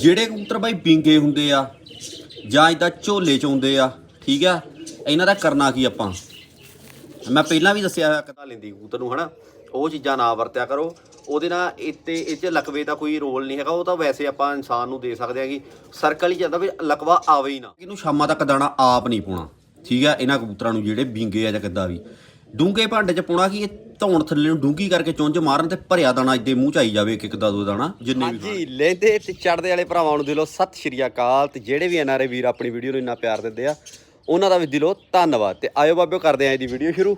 ਜਿਹੜੇ ਕਬੂਤਰ ਬਾਈ ਬਿੰਗੇ ਹੁੰਦੇ ਆ ਜਾਂ ਇਦਾਂ ਝੋਲੇ ਚ ਆਉਂਦੇ ਆ, ਠੀਕ ਆ, ਇਹਨਾਂ ਦਾ ਕਰਨਾ ਕੀ ਆਪਾਂ? ਮੈਂ ਪਹਿਲਾਂ ਵੀ ਦੱਸਿਆ ਹੋਇਆ ਕਦਾ ਲੈਂਦੀ ਕਬੂਤਰ ਨੂੰ, ਹਨਾ? ਉਹ ਚੀਜ਼ਾਂ ਨਾ ਵਰਤਿਆ ਕਰੋ। ਉਹਦੇ ਨਾਲ ਇੱਥੇ, ਇਹ 'ਚ ਲਕਵੇ ਦਾ ਕੋਈ ਰੋਲ ਨਹੀਂ ਹੈਗਾ, ਉਹ ਤਾਂ ਵੈਸੇ ਆਪਾਂ ਇਨਸਾਨ ਨੂੰ ਦੇ ਸਕਦੇ ਆ ਕਿ ਸਰਕਲ ਹੀ ਜਾਂਦਾ ਵੀ ਲਕਵਾ ਆਵੇ ਹੀ ਨਾ। ਇਹਨੂੰ ਸ਼ਾਮਾਂ ਤੱਕ ਦਾਣਾ ਆਪ ਨਹੀਂ ਪਾਉਣਾ ਠੀਕ ਆ? ਇਹਨਾਂ ਕਬੂਤਰਾਂ ਨੂੰ ਜਿਹੜੇ ਬਿੰਗੇ ਆ ਜਾਂ ਕਿੱਦਾਂ ਵੀ। ਡੂੰਘੇ ਭਾਂਡੇ 'ਚ ਪਾਉਣਾ ਕਿ? ਇਹ ਧੌਣ ਥੱਲੇ ਨੂੰ ਡੂੰਗੀ ਕਰਕੇ ਚੁੰਝ ਮਾਰਨ ਤੇ ਭਰਿਆ ਦਾਣਾ ਇੱਦੇ ਮੂੰਹ ਚ ਆਈ ਜਾਵੇ ਇੱਕ ਇੱਕ ਦਾ ਦੋ ਦਾਣਾ ਜਿੰਨੇ ਵੀ ਹਾਂਜੀ ਲੈਂਦੇ ਤੇ ਚੜਦੇ ਵਾਲੇ ਭਰਾਵਾਂ ਨੂੰ ਦਿਲੋਂ ਸਤਿ ਸ਼੍ਰੀ ਅਕਾਲ ਤੇ ਜਿਹੜੇ ਵੀ ਐਨਆਰਏ ਵੀਰ ਆਪਣੀ ਵੀਡੀਓ ਨੂੰ ਇੰਨਾ ਪਿਆਰ ਦਿੰਦੇ ਆ ਉਹਨਾਂ ਦਾ ਵੀ ਦਿਲੋਂ ਧੰਨਵਾਦ ਤੇ ਆਇਓ ਬਾਬਿਓ ਕਰਦੇ ਆਂ ਇਹਦੀ ਵੀਡੀਓ ਸ਼ੁਰੂ